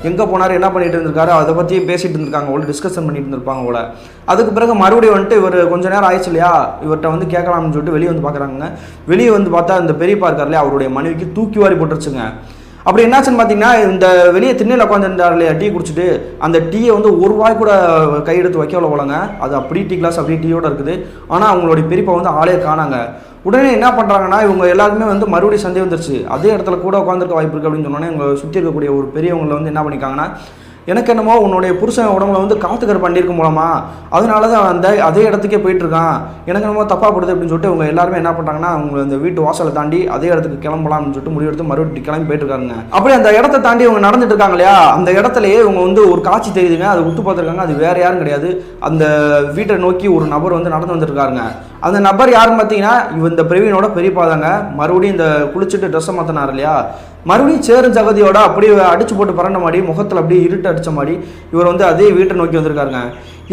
எங்கே போனார் என்ன பண்ணிட்டு இருந்திருக்காரு அதை பற்றி பேசிட்டு இருந்திருக்காங்க அவ்வளோ டிஸ்கஷன் பண்ணிட்டு இருந்திருப்பாங்க அவ்வளோ அதுக்கு பிறகு மறுபடியும் வந்துட்டு இவர் கொஞ்ச நேரம் ஆயிடுச்சு இல்லையா? இவர்கிட்ட வந்து கேட்கலாம்னு சொல்லிட்டு வெளியே வந்து பார்க்குறாங்க வெளியே வந்து பார்த்தா இந்த பெரியப்பா இருக்கார் இல்லையா அவருடைய மனைவிக்கு தூக்கி வாரி போட்டுருச்சுங்க. அப்படி என்னாச்சுன்னு பார்த்தீங்கன்னா இந்த வெளியே திண்ணையில் உட்காந்துருந்தார் இல்லையா டீ குடிச்சிட்டு அந்த டீயை வந்து ஒரு வாய் கூட கையெடுத்து வைக்கல போலங்க. அது அப்படி டீ கிளாஸ் அப்படியே டீயோட இருக்குது. ஆனால் அவங்களுடைய பெரியப்பா வந்து ஆளே காணாங்க. உடனே என்ன பண்ணுறாங்கன்னா இவங்க எல்லாருமே வந்து மறுபடியும் சந்தேகம் வந்துருச்சு. அதே இடத்துல கூட உட்காந்துருக்க வாய்ப்பு இருக்குது அப்படின்னு சொன்னோன்னே இவங்க சுற்றி இருக்கக்கூடிய ஒரு பெரியவங்களை வந்து என்ன பண்ணிக்காங்கன்னா எனக்கு என்னமோ உன்னுடைய புருஷன் உடம்புல வந்து காத்துக்கர் பண்ணியிருக்கும் மூலமா அதனால தான் அந்த அதே இடத்துக்கே போயிட்டு இருக்கான் எனக்கு என்னமோ தப்பா படுது அப்படின்னு சொல்லிட்டு இவங்க எல்லாருமே என்ன பண்ணுறாங்கன்னா அவங்க அந்த வீட்டு வாசலை தாண்டி அதே இடத்துக்கு கிளம்பலாம்னு சொல்லிட்டு முடிவெடுத்து மறுபடியும் கிளம்பி போயிட்டு இருக்காங்க அப்படி அந்த இடத்த தாண்டி இவங்க நடந்துட்டு இருக்காங்க இல்லையா? அந்த இடத்துலயே இவங்க வந்து ஒரு காட்சி தெரியுதுங்க. அதை உத்து பார்த்துருக்காங்க. அது வேற யாரும் கிடையாது. அந்த வீட்டை நோக்கி ஒரு நபர் வந்து நடந்து வந்துருக்காருங்க. அந்த நபர் யாருன்னு பார்த்தீங்கன்னா இவ இந்த பிரவீனோட பெரியப்பா தாங்க மறுபடியும் இந்த குளிச்சுட்டு ட்ரெஸ்ஸை மாற்றினார் இல்லையா? மறுபடியும் சேரும் ஜகதியோட அப்படியே அடிச்சு போட்டு பறந்த மாடி முகத்தில் அப்படியே இருட்டு அடிச்ச மாதிரி இவர் வந்து அதே வீட்டை நோக்கி வந்திருக்காருங்க.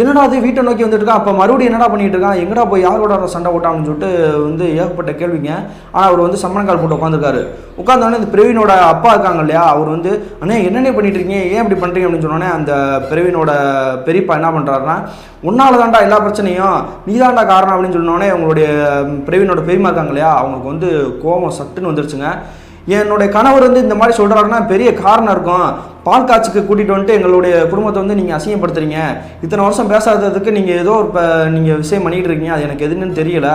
என்னடா அது வீட்டை நோக்கி வந்துட்டு இருக்கான் அப்போ மறுபடியும் என்னடா பண்ணிட்டு இருக்கான்? எங்கடா போய் யாரோட சண்டை ஓட்டான்னு சொல்லிட்டு வந்து ஏகப்பட்ட கேள்விங்க. ஆனால் அவர் வந்து சம்மணக்கால் போட்டு உட்காந்துருக்காரு உட்காந்தோடனே இந்த பிரவீனோட அப்பா இருக்காங்க இல்லையா? அவர் வந்து அண்ணே என்னென்ன பண்ணிட்டு இருக்கீங்க? ஏன் இப்படி பண்ணுறீங்க அப்படின்னு சொன்னோடனே அந்த பிரவீனோட பெரியப்பா என்ன பண்ணுறாருன்னா உன்னால தான்டா எல்லா பிரச்சனையும் நீ தான்டா காரணம் அப்படின்னு சொன்னோடனே உங்களுடைய பிரவீனோட பெரியமா இருக்காங்க இல்லையா? அவங்களுக்கு வந்து கோபம் சட்டுன்னு வந்துருச்சுங்க. என்னுடைய கணவர் வந்து இந்த மாதிரி சொல்கிறாருன்னா பெரிய காரணம் இருக்கும். பால் காய்ச்சுக்கு கூட்டிகிட்டு வந்துட்டு எங்களுடைய குடும்பத்தை வந்து நீங்கள் அசிங்கப்படுத்துறீங்க. இத்தனை வருஷம் பேசாததுக்கு நீங்கள் ஏதோ ஒரு இப்போ நீங்கள் விஷயம் பண்ணிகிட்டு இருக்கீங்க. அது எனக்கு எதுன்னு தெரியல.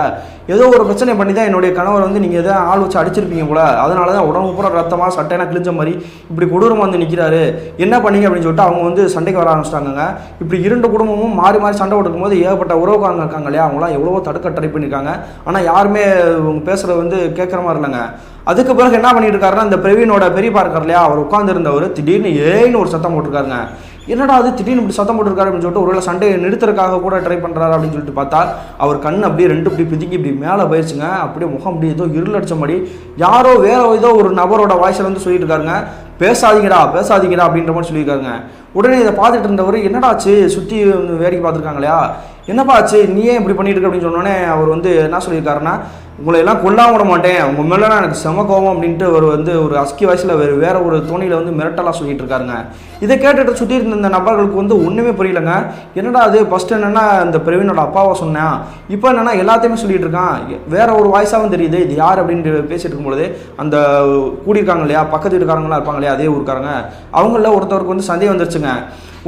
ஏதோ ஒரு பிரச்சனை பண்ணி தான் என்னுடைய கணவர் வந்து நீங்கள் எதோ ஆள் வச்சு அடிச்சிருப்பீங்க போல. அதனால தான் உடம்பு பூரா ரத்தமாக சட்டையெல்லாம் கிழிஞ்ச மாதிரி இப்படி கொடூரமாக வந்து நிற்கிறாரு என்ன பண்ணீங்க அப்படின்னு சொல்லிட்டு அவங்க வந்து சண்டைக்கு வர ஆரம்பிச்சிட்டாங்க இப்படி இரண்டு குடும்பமும் மாறி மாறி சண்டை போட்டுக்கும் போது ஏகப்பட்ட உறவுக்காரங்க இருக்காங்க இல்லையா? அவங்களாம் எவ்வளவோ தடுக்க ட்ரை பண்ணியிருக்காங்க. ஆனால் யாருமே இவங்க பேசுகிறது வந்து கேட்குற மாதிரி இல்லைங்க. அதுக்கு பிறகு என்ன பண்ணிட்டு இருக்காருன்னா இந்த பிரவீனோட பெரியப்பா இருக்கார் இல்லையா? அவர் உட்காந்துருந்தவர் திடீர்னு ஏன்னு ஒரு சத்தம் போட்டிருக்காருங்க. என்னடா அது? திடீர்னு இப்படி சத்தம் போட்டிருக்காரு அப்படின்னு சொல்லிட்டு ஒருவேளை சண்டையை நிறுத்துறதுக்காக கூட ட்ரை பண்ணுறாரு அப்படின்னு சொல்லிட்டு பார்த்தா அவர் கண் அப்படியே ரெண்டு இப்படி பிதுங்கி இப்படி மேலே போயிடுச்சுங்க அப்படியே முகம் அப்படி ஏதோ இருள் மாதிரி யாரோ வேற ஏதோ ஒரு நபரோட வாய்ஸில் வந்து சொல்லிட்டு இருக்காருங்க. பேசாதீங்கடா பேசாதீங்கடா அப்படின்ற மாதிரி சொல்லியிருக்காருங்க. உடனே இதை பார்த்துட்டு இருந்தவர் என்னடா ஆச்சு? சுற்றி வேடிக்கை பார்த்துருக்காங்க இல்லையா? என்னப்பா ஆச்சு? நீ ஏன் இப்படி பண்ணிட்டு இருக்க? அப்படின்னு சொன்னோடனே அவர் வந்து என்ன சொல்லியிருக்காருன்னா உங்களை எல்லாம் கொல்லாம விட மாட்டேன். உங்க மேலாம் எனக்கு செம கோபம் அப்படின்ட்டு அவர் வந்து ஒரு அஸ்கி வயசில் வேறு வேற ஒரு தோணியில் வந்து மிரட்டலாக சொல்லிட்டு இருக்காருங்க. இதை கேட்டுட்டு சுற்றி இருந்த இந்த நபர்களுக்கு வந்து ஒன்றுமே புரியலங்க. என்னடா அது? ஃபஸ்ட்டு என்னென்னா இந்த பிரவீனோட அப்பாவை சொன்னேன். இப்போ என்னென்னா எல்லாத்தையுமே சொல்லிட்டு இருக்கான். வேற ஒரு வாய்ஸாகவும் தெரியுது. இது யார் அப்படின்ட்டு பேசிட்டு இருக்கும்பொழுது அந்த கூடியிருக்காங்க இல்லையா? பக்கத்து வீட்டுக்காரங்களாம் இருப்பாங்க இல்லையா? அதே ஊருக்காரங்க. அவங்கள ஒருத்தவருக்கு வந்து சந்தேகம் வந்துருச்சுங்க.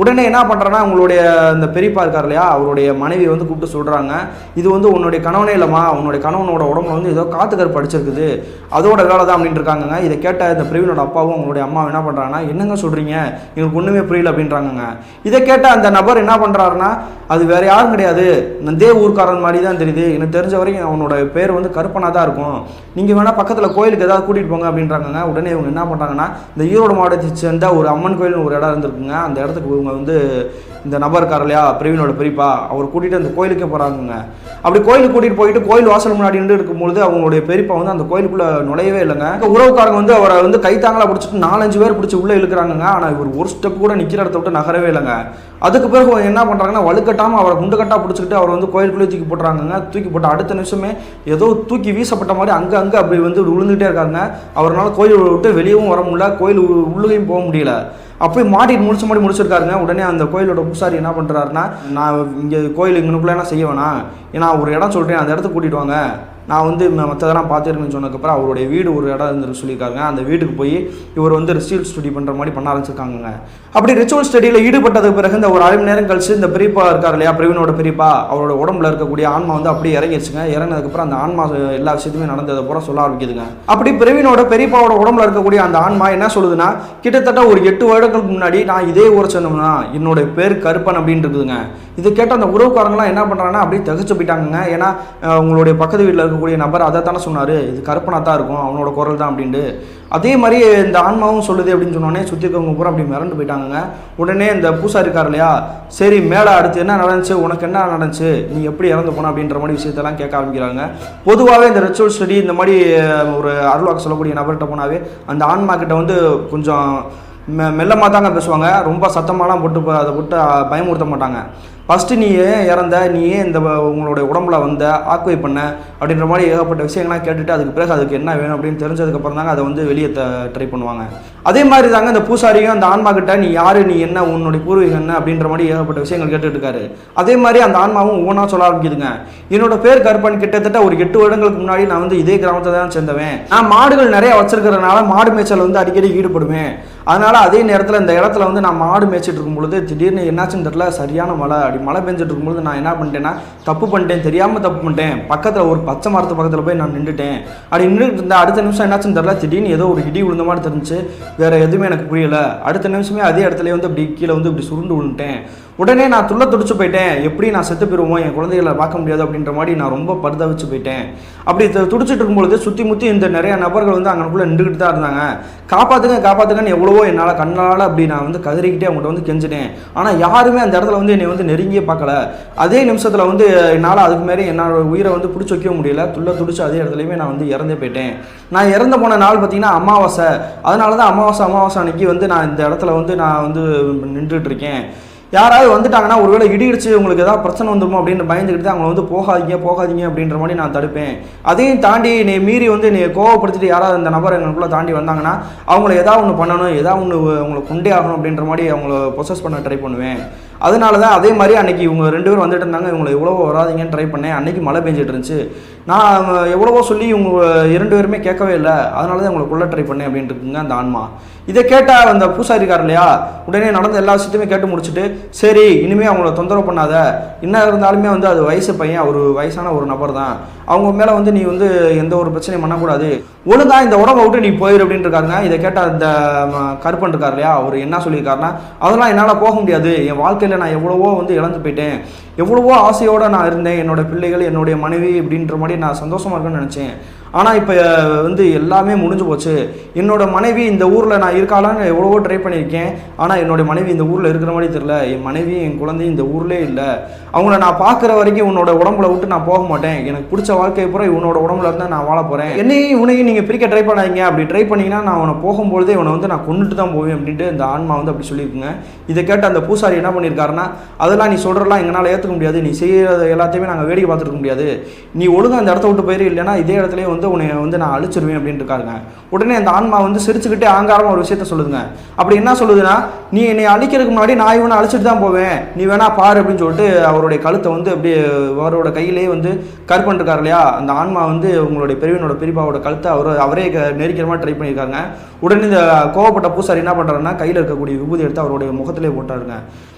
உடனே என்ன பண்ணுறேன்னா உங்களுடைய இந்த பெரியப்பா இருக்கார் இல்லையா? அவருடைய மனைவியை வந்து கூப்பிட்டு சொல்கிறாங்க இது வந்து உன்னுடைய கணவனே இல்லைம்மா. உன்னுடைய கணவனோட உடம்புல வந்து ஏதோ காத்து கருப்பு அடிச்சிருக்குது அதோட வேலை தான் அப்படின்ட்டு இருக்காங்க இதை கேட்ட இந்த பிரவீனோட அப்பாவும் உங்களுடைய அம்மா என்ன பண்ணுறாங்கன்னா என்னங்க சொல்கிறீங்க எங்களுக்கு ஒன்றுமே புரியல அப்படின்றாங்கங்க. இதை கேட்டால் அந்த நபர் என்ன பண்ணுறாருன்னா அது வேறு யாரும் கிடையாது. நந்தே ஊர்க்காரன் மாதிரி தான் தெரியுது. எனக்கு தெரிஞ்ச வரைக்கும் அவனோட பேர் வந்து கருப்பனாக தான் இருக்கும். நீங்கள் வேணால் பக்கத்தில் கோயிலுக்கு ஏதாவது கூட்டிகிட்டு போங்க அப்படின்றாங்கங்க. உடனே இவங்க என்ன பண்ணுறாங்கன்னா இந்த ஈரோடு மாவட்டத்தை சேர்ந்த ஒரு அம்மன் கோயில்னு ஒரு இடம் இருந்திருக்குங்க. அந்த இடத்துக்கு இவங்க வந்து இந்த நபர் இருக்கார் இல்லையா பிரவீனோட பெரியப்பா அவர் கூட்டிகிட்டு அந்த கோயிலுக்கே போகிறாங்க அப்படி கோயிலுக்கு கூட்டிகிட்டு போயிட்டு கோயில் வாசல் முன்னாடி நின்று இருக்கும்பொழுது அவங்களுடைய பெரியப்பா வந்து அந்த கோயிலுக்குள்ளே நுழையவே இல்லைங்க. உறவுக்காரங்க வந்து அவரை வந்து கைத்தாங்களா பிடிச்சிட்டு நாலஞ்சு பேர் பிடிச்சி உள்ளே இழுக்கிறாங்க ஆனால் இவர் ஒரு ஸ்டெப் கூட நிற்கிற இடத்த விட்டு நகரவே இல்லைங்க. அதுக்கு பிறகு என்ன பண்ணுறாங்கன்னா வலுக்கட்டாமல் அவரை குண்டுக்கட்டா பிடிச்சிக்கிட்டு அவர் வந்து கோயிலுக்குள்ளே தூக்கி போட்டுறாங்க தூக்கி போட்ட அடுத்த நிமிஷமே ஏதோ தூக்கி வீசப்பட்ட மாதிரி அங்கே அங்கே அப்படி வந்து விழுந்துகிட்டே இருக்காங்க. அவரால் கோயில் விட்டு வெளியவும் வர முடியல. கோயில் உள்ளேயும் போக முடியல. அப்படியே மாட்டிட்டு முடிச்ச மாதிரி முடிச்சிருக்காருங்க. உடனே அந்த கோயிலோட பூசாரி என்ன பண்ணுறாருன்னா நான் இங்கே கோயில் இங்கனுக்குள்ளே என்ன செய்ய வேணாம். ஏன்னா ஒரு இடம் சொல்கிறேன் அந்த இடத்துக்கு கூட்டிகிட்டு வாங்க. நான் வந்து மற்றதெல்லாம் பார்த்துருக்கேன்னு சொன்னதுக்கப்புறம் அவருடைய வீடு ஒரு இடம் இருந்து சொல்லியிருக்காங்க அந்த வீட்டுக்கு போய் இவர் வந்து ரிசீல் ஸ்டடி பண்ணுற மாதிரி பண்ண ஆரம்பிச்சிருக்காங்க அப்படி ரிச்சுவல் ஸ்டடியில் ஈடுபட்டதுக்கு பிறகு இந்த ஒரு அரை மணி நேரம் கழிச்சு இந்த பெரியப்பா இருக்கார் இல்லையா பிரவீனோட பெரியப்பா அவரோட உடம்புல இருக்கக்கூடிய ஆன்மா வந்து அப்படியே இறங்கிடுச்சுங்க இறங்கினதுக்கப்புறம் அந்த ஆன்மா எல்லா விஷயத்தையுமே நடந்ததை பூரா சொல்ல ஆரம்பிக்குதுங்க. அப்படி பிரவீனோட பெரியப்பாவோட உடம்புல இருக்கக்கூடிய அந்த ஆன்மா என்ன சொல்லுதுன்னா கிட்டத்தட்ட ஒரு எட்டு வருடங்களுக்கு முன்னாடி நான் இதே ஊரை சேர்ந்தோம்னா என்னோட பேர் கருப்பன் அப்படின்னு இருக்குதுங்க. இது கேட்ட அந்த உறவுக்காரங்களாம் என்ன பண்ணுறாங்கன்னா அப்படியே தகச்சு போயிட்டாங்கங்க. ஏன்னா உங்களுடைய பக்கத்து வீட்டில் இருக்கக்கூடிய நபர் அதை தானே சொன்னார். இது கருப்பனாக தான் இருக்கும் அவனோட குரல் தான் அப்படின்ட்டு. அதே மாதிரி இந்த ஆன்மாவும் சொல்லுது அப்படின்னு சொன்னோடனே சுற்றி இருக்கவங்க பூரா அப்படி மிரண்டு போயிட்டாங்கங்க உடனே இந்த பூசாரி இருக்கார் இல்லையா சரி மேலே அடுத்து என்ன நடந்துச்சு உனக்கு என்ன நடந்துச்சு நீ எப்படி இறந்து போன அப்படின்ற மாதிரி விஷயத்தெல்லாம் கேட்க ஆரம்பிக்கிறாங்க. பொதுவாகவே இந்த ரிச்சுவல் ஸ்டடி இந்த மாதிரி ஒரு அருள்வாக்கு சொல்லக்கூடிய நபர்கிட்ட போனாவே அந்த ஆன்மா கிட்ட வந்து கொஞ்சம் மெ மெல்லமாக தாங்க பேசுவாங்க. ரொம்ப சத்தமாலாம் போட்டு அதை போட்டு பயமுறுத்த மாட்டாங்க. ஃபஸ்ட்டு நீ ஏன் இறந்த நீ ஏன் இந்த உங்களுடைய உடம்புல வந்த ஆக்குவை பண்ண அப்படின்ற மாதிரி ஏகப்பட்ட விஷயங்கள்லாம் கேட்டுட்டு அதுக்கு பிறகு அதுக்கு என்ன வேணும் அப்படின்னு தெரிஞ்சதுக்கப்புறம் தாங்க அதை வந்து வெளியே ட்ரை பண்ணுவாங்க. அதே மாதிரி தாங்க இந்த பூசாரியும் அந்த ஆன்மா கிட்ட நீ யாரு? நீ என்ன? உன்னுடைய பூர்வீகம் என்ன? அப்படின்ற மாதிரி ஏகப்பட்ட விஷயங்கள் கேட்டுட்டு இருக்காரு. அதே மாதிரி அந்த ஆன்மாவும் ஒவ்வொன்றா சொல்ல ஆரம்பிக்குதுங்க. என்னோட பேர் கருப்பன். கிட்டத்தட்ட ஒரு எட்டு வருடங்களுக்கு முன்னாடி நான் வந்து இதே கிராமத்தை தான் சேர்ந்தவன். நான் மாடுகள் நிறைய வச்சிருக்கிறதுனால மாடு மேய்ச்சல் வந்து அடிக்கடி ஈடுபடுவேன். அதனால அதே நேரத்தில் இந்த இடத்துல வந்து நான் மாடு மேய்ச்சிட்டு இருக்கும் பொழுது திடீர்னு என்னாச்சுன்னு தெரியல சரியான மழை அப்படி மழை பெஞ்சிட்டு இருக்கும்போது நான் என்ன பண்ணிட்டேன்னா தப்பு பண்ணிட்டேன் தெரியாமல் தப்பு பண்ணிட்டேன். பக்கத்தில் ஒரு பச்சை மரத்து பக்கத்தில் போய் நான் நின்றுட்டேன். அப்படி நின்றுட்டு இருந்த அடுத்த நிமிஷம் என்னாச்சுன்னு தெரில திடீர்னு ஏதோ ஒரு இடி விழுந்த மாதிரி தெரிஞ்சு வேறு எதுவுமே எனக்கு புரியல. அடுத்த நிமிஷமே அதே இடத்துல வந்து அப்படி கீழே வந்து இப்படி சுருண்டு விழுந்துட்டேன். உடனே நான் துள்ள துடிச்சு போயிட்டேன். எப்படி நான் செத்து போயிருவோம்? என் குழந்தைகளை பார்க்க முடியாது அப்படின்ற மாதிரி நான் ரொம்ப பரிதவிச்சு போயிட்டேன். அப்படி துடிச்சிட்டு இருக்கும்பொழுது சுற்றி முற்றி இந்த நிறைய நபர்கள் வந்து அங்கனுக்குள்ளே நின்றுக்கிட்டு தான் இருந்தாங்க. காப்பாற்றுங்க காப்பாற்றுங்கன்னு எவ்வளவோ என்னால் கண்ணால் அப்படி நான் வந்து கதறிக்கிட்டே அவங்கள்ட்ட வந்து கெஞ்சினேன். ஆனால் யாருமே அந்த இடத்துல வந்து என்னை வந்து நெருங்கியே பார்க்கல. அதே நிமிஷத்தில் வந்து என்னால் அதுக்கு மேலே என்னோட உயிரை வந்து பிடிச்சி வைக்க முடியல. துள்ள துடிச்சு அதே இடத்துலையுமே நான் வந்து இறந்தே போயிட்டேன். நான் இறந்து போன நாள் பார்த்தீங்கன்னா அமாவாசை. அதனால தான் அமாவாசை அமாவாசை அன்னைக்கு வந்து நான் இந்த இடத்துல வந்து நான் வந்து நின்றுட்டு இருக்கேன். யாராவது வந்துட்டாங்கன்னா ஒருவேளை இடி இடிச்சு உங்களுக்கு ஏதாவது பிரச்சனை வந்துருமோ அப்படின்னு பயந்துக்கிட்டு அவங்கள வந்து போகாதீங்க போகாதீங்க அப்படின்ற மாதிரி நான் தடுப்பேன். அதையும் தாண்டி நீ மீறி வந்து நீ கோவப்படுத்திட்டு யாராவது இந்த நபர் எங்களுக்குள்ளே தாண்டி வந்தாங்கன்னா அவங்கள ஏதாவது ஒன்று பண்ணணும் ஏதாவது ஒன்று உங்களை கொண்டே ஆகணும் அப்படின்ற மாதிரி அவங்கள ப்ரொசஸ் பண்ண ட்ரை பண்ணுவேன். அதனால தான் அதே மாதிரி அன்னைக்கு இவங்க ரெண்டு பேரும் வந்துட்டு இருந்தாங்க இவங்களை எவ்வளோ வராதீங்கன்னு ட்ரை பண்ணேன். அன்னைக்கு மழை பெஞ்சிட்டு இருந்துச்சு. நான் எவ்வளவோ சொல்லி இவங்க இரண்டு பேருமே கேட்கவே இல்லை. அதனால தான் உங்களை கொள்ள ட்ரை பண்ணேன் அப்படின்ட்டு இருக்குங்க அந்த ஆன்மா. இதை கேட்டால் அந்த பூசாரி இருக்கார் இல்லையா? உடனே நடந்த எல்லா விஷயத்தையுமே கேட்டு முடிச்சுட்டு சரி இனிமே அவங்கள தொந்தரவு பண்ணாத. என்ன இருந்தாலுமே வந்து அது வயசு பையன் ஒரு வயசான ஒரு நபர் தான். அவங்க மேலே வந்து நீ வந்து எந்த ஒரு பிரச்சனையும் பண்ணக்கூடாது. ஒழுங்காக இந்த உடம்பை விட்டு நீ போயிரு அப்படின்னு இருக்காருங்க. இதை கேட்டால் இந்த கருப்பன் இருக்கார் இல்லையா? அவர் என்ன சொல்லியிருக்காருன்னா அதெல்லாம் என்னால் போக முடியாது. என் வாழ்க்கையில் நான் எவ்வளவோ வந்து இழந்து போயிட்டேன். எவ்வளவோ ஆசையோடு நான் இருந்தேன். என்னோட பிள்ளைகள் என்னுடைய மனைவி அப்படின்ற மாதிரி நான் சந்தோஷமா இருக்குன்னு நினச்சேன். ஆனால் இப்போ வந்து எல்லாமே முடிஞ்சு போச்சு. என்னோட மனைவி இந்த ஊரில் நான் இருக்காளான்னு எவ்வளவோ ட்ரை பண்ணியிருக்கேன். ஆனால் என்னோட மனைவி இந்த ஊரில் இருக்கிற மாதிரி தெரில என் மனைவி என் குழந்தையும் இந்த ஊர்லேயே இல்லை. அவங்கள நான் பார்க்குற வரைக்கும் உன்னோட உடம்புல விட்டு நான் போக மாட்டேன். எனக்கு பிடிச்ச வாழ்க்கையை பூரா இவனோட உடம்புல இருந்தால் நான் வாழ போகிறேன் என்னையும் இவனையும் நீங்கள் பிரிக்க ட்ரை பண்ணாதீங்க. அப்படி ட்ரை பண்ணிங்கன்னா நான் அவனை போகும்பொழுதே இவனை வந்து நான் கொண்டுட்டு தான் போவேன் அப்படின்ட்டு இந்த ஆன்மா வந்து அப்படி சொல்லியிருக்குங்க. இதை கேட்டு அந்த பூசாரி என்ன பண்ணியிருக்காருன்னா அதெல்லாம் நீ சொல்கிறலாம் எங்களால் ஏற்றுக்க முடியாது. நீ செய்கிறத எல்லாத்தையுமே நாங்கள் வேடிக்கை பார்த்துருக்க முடியாது. நீ ஒழுங்காக அந்த இடத்த விட்டு போயிரு. இல்லைன்னா இதே இடத்துலேயே வந்து உன்னை வந்து நான் அழிச்சிருவேன் அப்படின்ட்டு இருக்காருங்க உடனே அந்த ஆன்மா வந்து சிரிச்சுக்கிட்டே ஆங்காரமாக ஒரு விஷயத்த சொல்லுதுங்க. அப்படி என்ன சொல்லுதுன்னா நீ என்னை அழிக்கிறதுக்கு முன்னாடி நான் இவனை அழிச்சிட்டு தான் போவேன். நீ வேணா பாரு அப்படின்னு சொல்லிட்டு அவருடைய கழுத்தை வந்து அப்படியே அவரோட கையிலேயே வந்து கற்பன் பண்ணிருக்காரு இல்லையா? அந்த ஆன்மா வந்து உங்களுடைய பெரியவனோட பெரியப்பாவோட கழுத்தை அவர் அவரே க- நெரிக்கிற மாதிரி ட்ரை பண்ணியிருக்காங்க உடனே இந்த கோவப்பட்ட பூசாரி என்ன பண்ணுறாருன்னா கையில் இருக்கக்கூடிய விபூதி எடுத்து அவருடைய முகத்திலே போட்டாருங்க.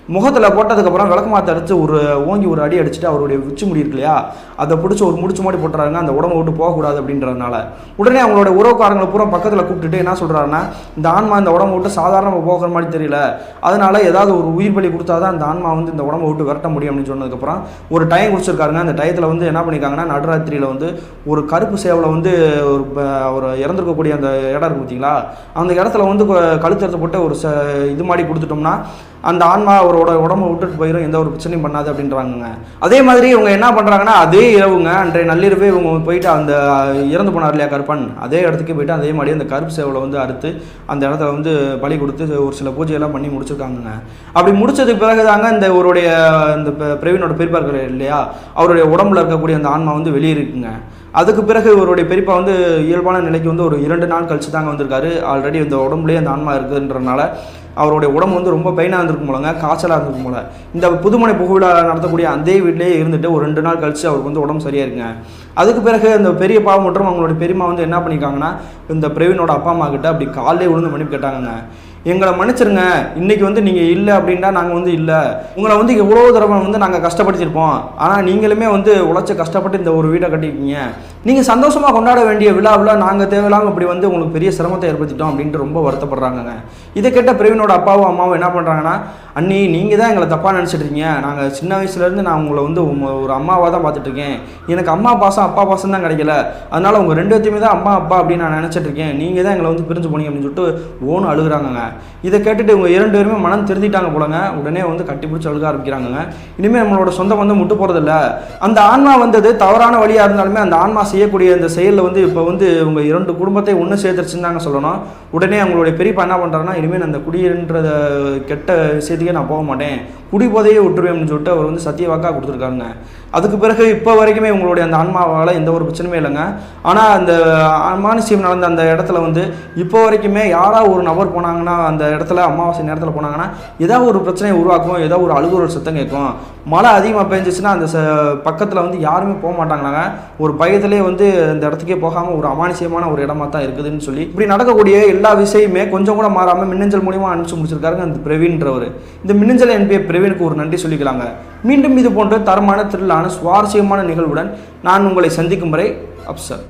முகத்தில் போட்டதுக்கப்புறம் விளக்கு மாற்ற ஒரு ஓங்கி ஒரு அடி அடிச்சுட்டு அவருடைய உச்சி முடி இருக்கு இல்லையா? அதை பிடிச்சி ஒரு முடிச்சு மாதிரி போட்டுறாருங்க. அந்த உடம்பு விட்டு போகக்கூடாது அப்படின்றதுனால. உடனே அவங்களோட உறவுக்காரங்களை பூரா பக்கத்தில் கூப்பிட்டுட்டு என்ன சொல்கிறாருன்னா இந்த ஆன்மா இந்த உடம்பு விட்டு சாதாரணமாக போகிற மாதிரி தெரியல. அதனால ஏதாவது ஒரு உயிர் பலி கொடுத்தா தான் அந்த ஆன்மா வந்து இந்த உடம்பை விட்டு விரட்ட முடியும் அப்படின்னு சொன்னதுக்கப்புறம் ஒரு டைம் குடிச்சிருக்காருங்க. அந்த டயத்தில் வந்து என்ன பண்ணியிருக்காங்கன்னா நடுராத்திரியில் வந்து ஒரு கருப்பு சேவலை வந்து ஒரு ப- அவர் இறந்துருக்கக்கூடிய அந்த இடம் இருக்கு பார்த்தீங்களா அந்த இடத்துல வந்து கொ- போட்டு ஒரு ச இது மாதிரி கொடுத்துட்டோம்னா அந்த ஆன்மா அவரோட உடம்பை விட்டுட்டு போயிடும் எந்த ஒரு பிரச்சனையும் பண்ணாது அப்படின்றாங்கங்க. அதே மாதிரி இவங்க என்ன பண்ணுறாங்கன்னா அதே இரவுங்க அன்றைய நள்ளிரவே இவங்க போயிட்டு அந்த இறந்து போனார் இல்லையா கருப்பன்? அதே இடத்துக்கு போயிட்டு அதே மாதிரி அந்த கருப்பு சேவலை வந்து அறுத்து அந்த இடத்துல வந்து பலி கொடுத்து ஒரு சில பூஜையெல்லாம் பண்ணி முடிச்சிருக்காங்கங்க. அப்படி முடிச்சதுக்கு பிறகு தாங்க இந்த இவருடைய இந்த பிரவீனோட பெரியப்பா இல்லையா அவருடைய உடம்புல இருக்கக்கூடிய அந்த ஆன்மா வந்து வெளியே இருக்குங்க. அதுக்கு பிறகு இவருடைய பெரியப்பா வந்து இயல்பான நிலைக்கு வந்து ஒரு இரண்டு நாள் கழிச்சு தாங்க வந்திருக்காரு. ஆல்ரெடி இந்த உடம்புலேயே அந்த ஆன்மா இருக்குன்றனால அவருடைய உடம்பு வந்து ரொம்ப பெயினாக இருந்திருக்கும் போலங்க காய்ச்சலாக இருந்திருக்கும் போல. இந்த புதுமனை புகுவிழா நடத்தக்கூடிய அதே வீட்டிலேயே இருந்துட்டு ஒரு ரெண்டு நாள் கழிச்சு அவருக்கு வந்து உடம்பு சரியா இருக்குங்க அதுக்கு பிறகு இந்த பெரியப்பா மற்றும் அவங்களுடைய பெரியம்மா வந்து என்ன பண்ணியிருக்காங்கன்னா இந்த பிரவீனோட அப்பா அம்மா கிட்ட அப்படி காலையே விழுந்து மன்னிப்பு கேட்டாங்கங்க. எங்களை மன்னிச்சிருங்க. இன்னைக்கு வந்து நீங்கள் இல்லை அப்படின்னா நாங்கள் வந்து இல்லை. உங்களை வந்து எவ்வளோ தடவை வந்து நாங்கள் கஷ்டப்படுத்தியிருப்போம். ஆனால் நீங்களுமே வந்து உழைச்சி கஷ்டப்பட்டு இந்த ஒரு வீட்டை கட்டியிருக்கீங்க. நீங்கள் சந்தோஷமாக கொண்டாட வேண்டிய விழாவில் நாங்கள் தேவையில்லாமல் இப்படி வந்து உங்களுக்கு பெரிய சிரமத்தை ஏற்படுத்திட்டோம் அப்படின்ட்டு ரொம்ப வருத்தப்படுறாங்கங்க. இதை கேட்ட பிரவீனோட அப்பாவும் அம்மாவும் என்ன பண்ணுறாங்கன்னா அண்ணி நீங்கள் தான் எங்களை தப்பாக நினச்சிட்ருக்கீங்க நாங்கள் சின்ன வயசுலேருந்து நான் உங்களை வந்து ஒரு அம்மாவாக தான் பார்த்துட்ருக்கேன் எனக்கு அம்மா பாசம் அப்பா பாசம் தான் கிடைக்கல. அதனால் உங்கள் ரெண்டு பேத்தையுமே தான் அம்மா அப்பா அப்படின்னு நான் நினச்சிட்ருக்கேன் நீங்கள் தான் எங்களை வந்து பிரிஞ்சு போனீங்க அப்படின்னு சொல்லிட்டு ஓன்னு அழுகுறாங்கங்க. இதை கேட்டுட்டு இவங்க இரண்டு பேருமே மனம் திருந்திட்டாங்க போலங்க. உடனே வந்து கட்டி பிடிச்சி அழுக ஆரம்பிக்கிறாங்கங்க. இனிமேல் நம்மளோட சொந்தம் வந்து முட்டு போகிறதில்ல அந்த ஆன்மா வந்தது தவறான வழியாக இருந்தாலுமே அந்த ஆன்மா செய்யக்கூடிய அந்த செயலில் வந்து இப்போ வந்து இவங்க இரண்டு குடும்பத்தை ஒன்று சேர்த்துருச்சுன்னு தாங்க சொல்லணும். உடனே அவங்களுடைய பெரியப்பா என்ன பண்ணுறாருன்னா இனிமேல் அந்த குடின்றத கெட்ட விஷயத்துக்கே நான் போக மாட்டேன். குடி போதையே விட்டுருவேன் சொல்லிட்டு அவர் வந்து சத்திய வாக்கா கொடுத்துருக்காங்க அதுக்கு பிறகு இப்போ வரைக்குமே உங்களுடைய அந்த ஆன்மாவால் எந்த ஒரு பிரச்சனையும் இல்லைங்க. ஆனால் அந்த அமானுஷ்யம் நடந்த அந்த இடத்துல வந்து இப்போ வரைக்குமே யாராவது ஒரு நபர் போனாங்கன்னா அந்த இடத்துல அமாவாசை நேரத்தில் போனாங்கன்னா ஏதாவது ஒரு பிரச்சனையை உருவாக்கும் ஏதாவது ஒரு அழுகுறல் சத்தம் கேட்கும். மழை அதிகமாக பெஞ்சிச்சுன்னா அந்த ச பக்கத்தில் வந்து யாருமே போக மாட்டாங்களாங்க. ஒரு பயத்திலே வந்து அந்த இடத்துக்கே போகாமல் ஒரு அமானுஷ்யமான ஒரு இடமா தான் இருக்குதுன்னு சொல்லி இப்படி நடக்கக்கூடிய எல்லா விஷயமே கொஞ்சம் கூட மாறாமல் மின்னஞ்சல் மூலியமாக அனுப்பிச்சு முடிச்சிருக்காருங்க அந்த பிரவீன்றவர். இந்த மின்னஞ்சல் என்பிய பிரவீனுக்கு ஒரு நன்றி சொல்லிக்கலாங்க. மீண்டும் இது போன்ற தரமான திருளான சுவாரஸ்யமான நிகழ்வுடன் நான் உங்களை சந்திக்கும் வரை அப்சர்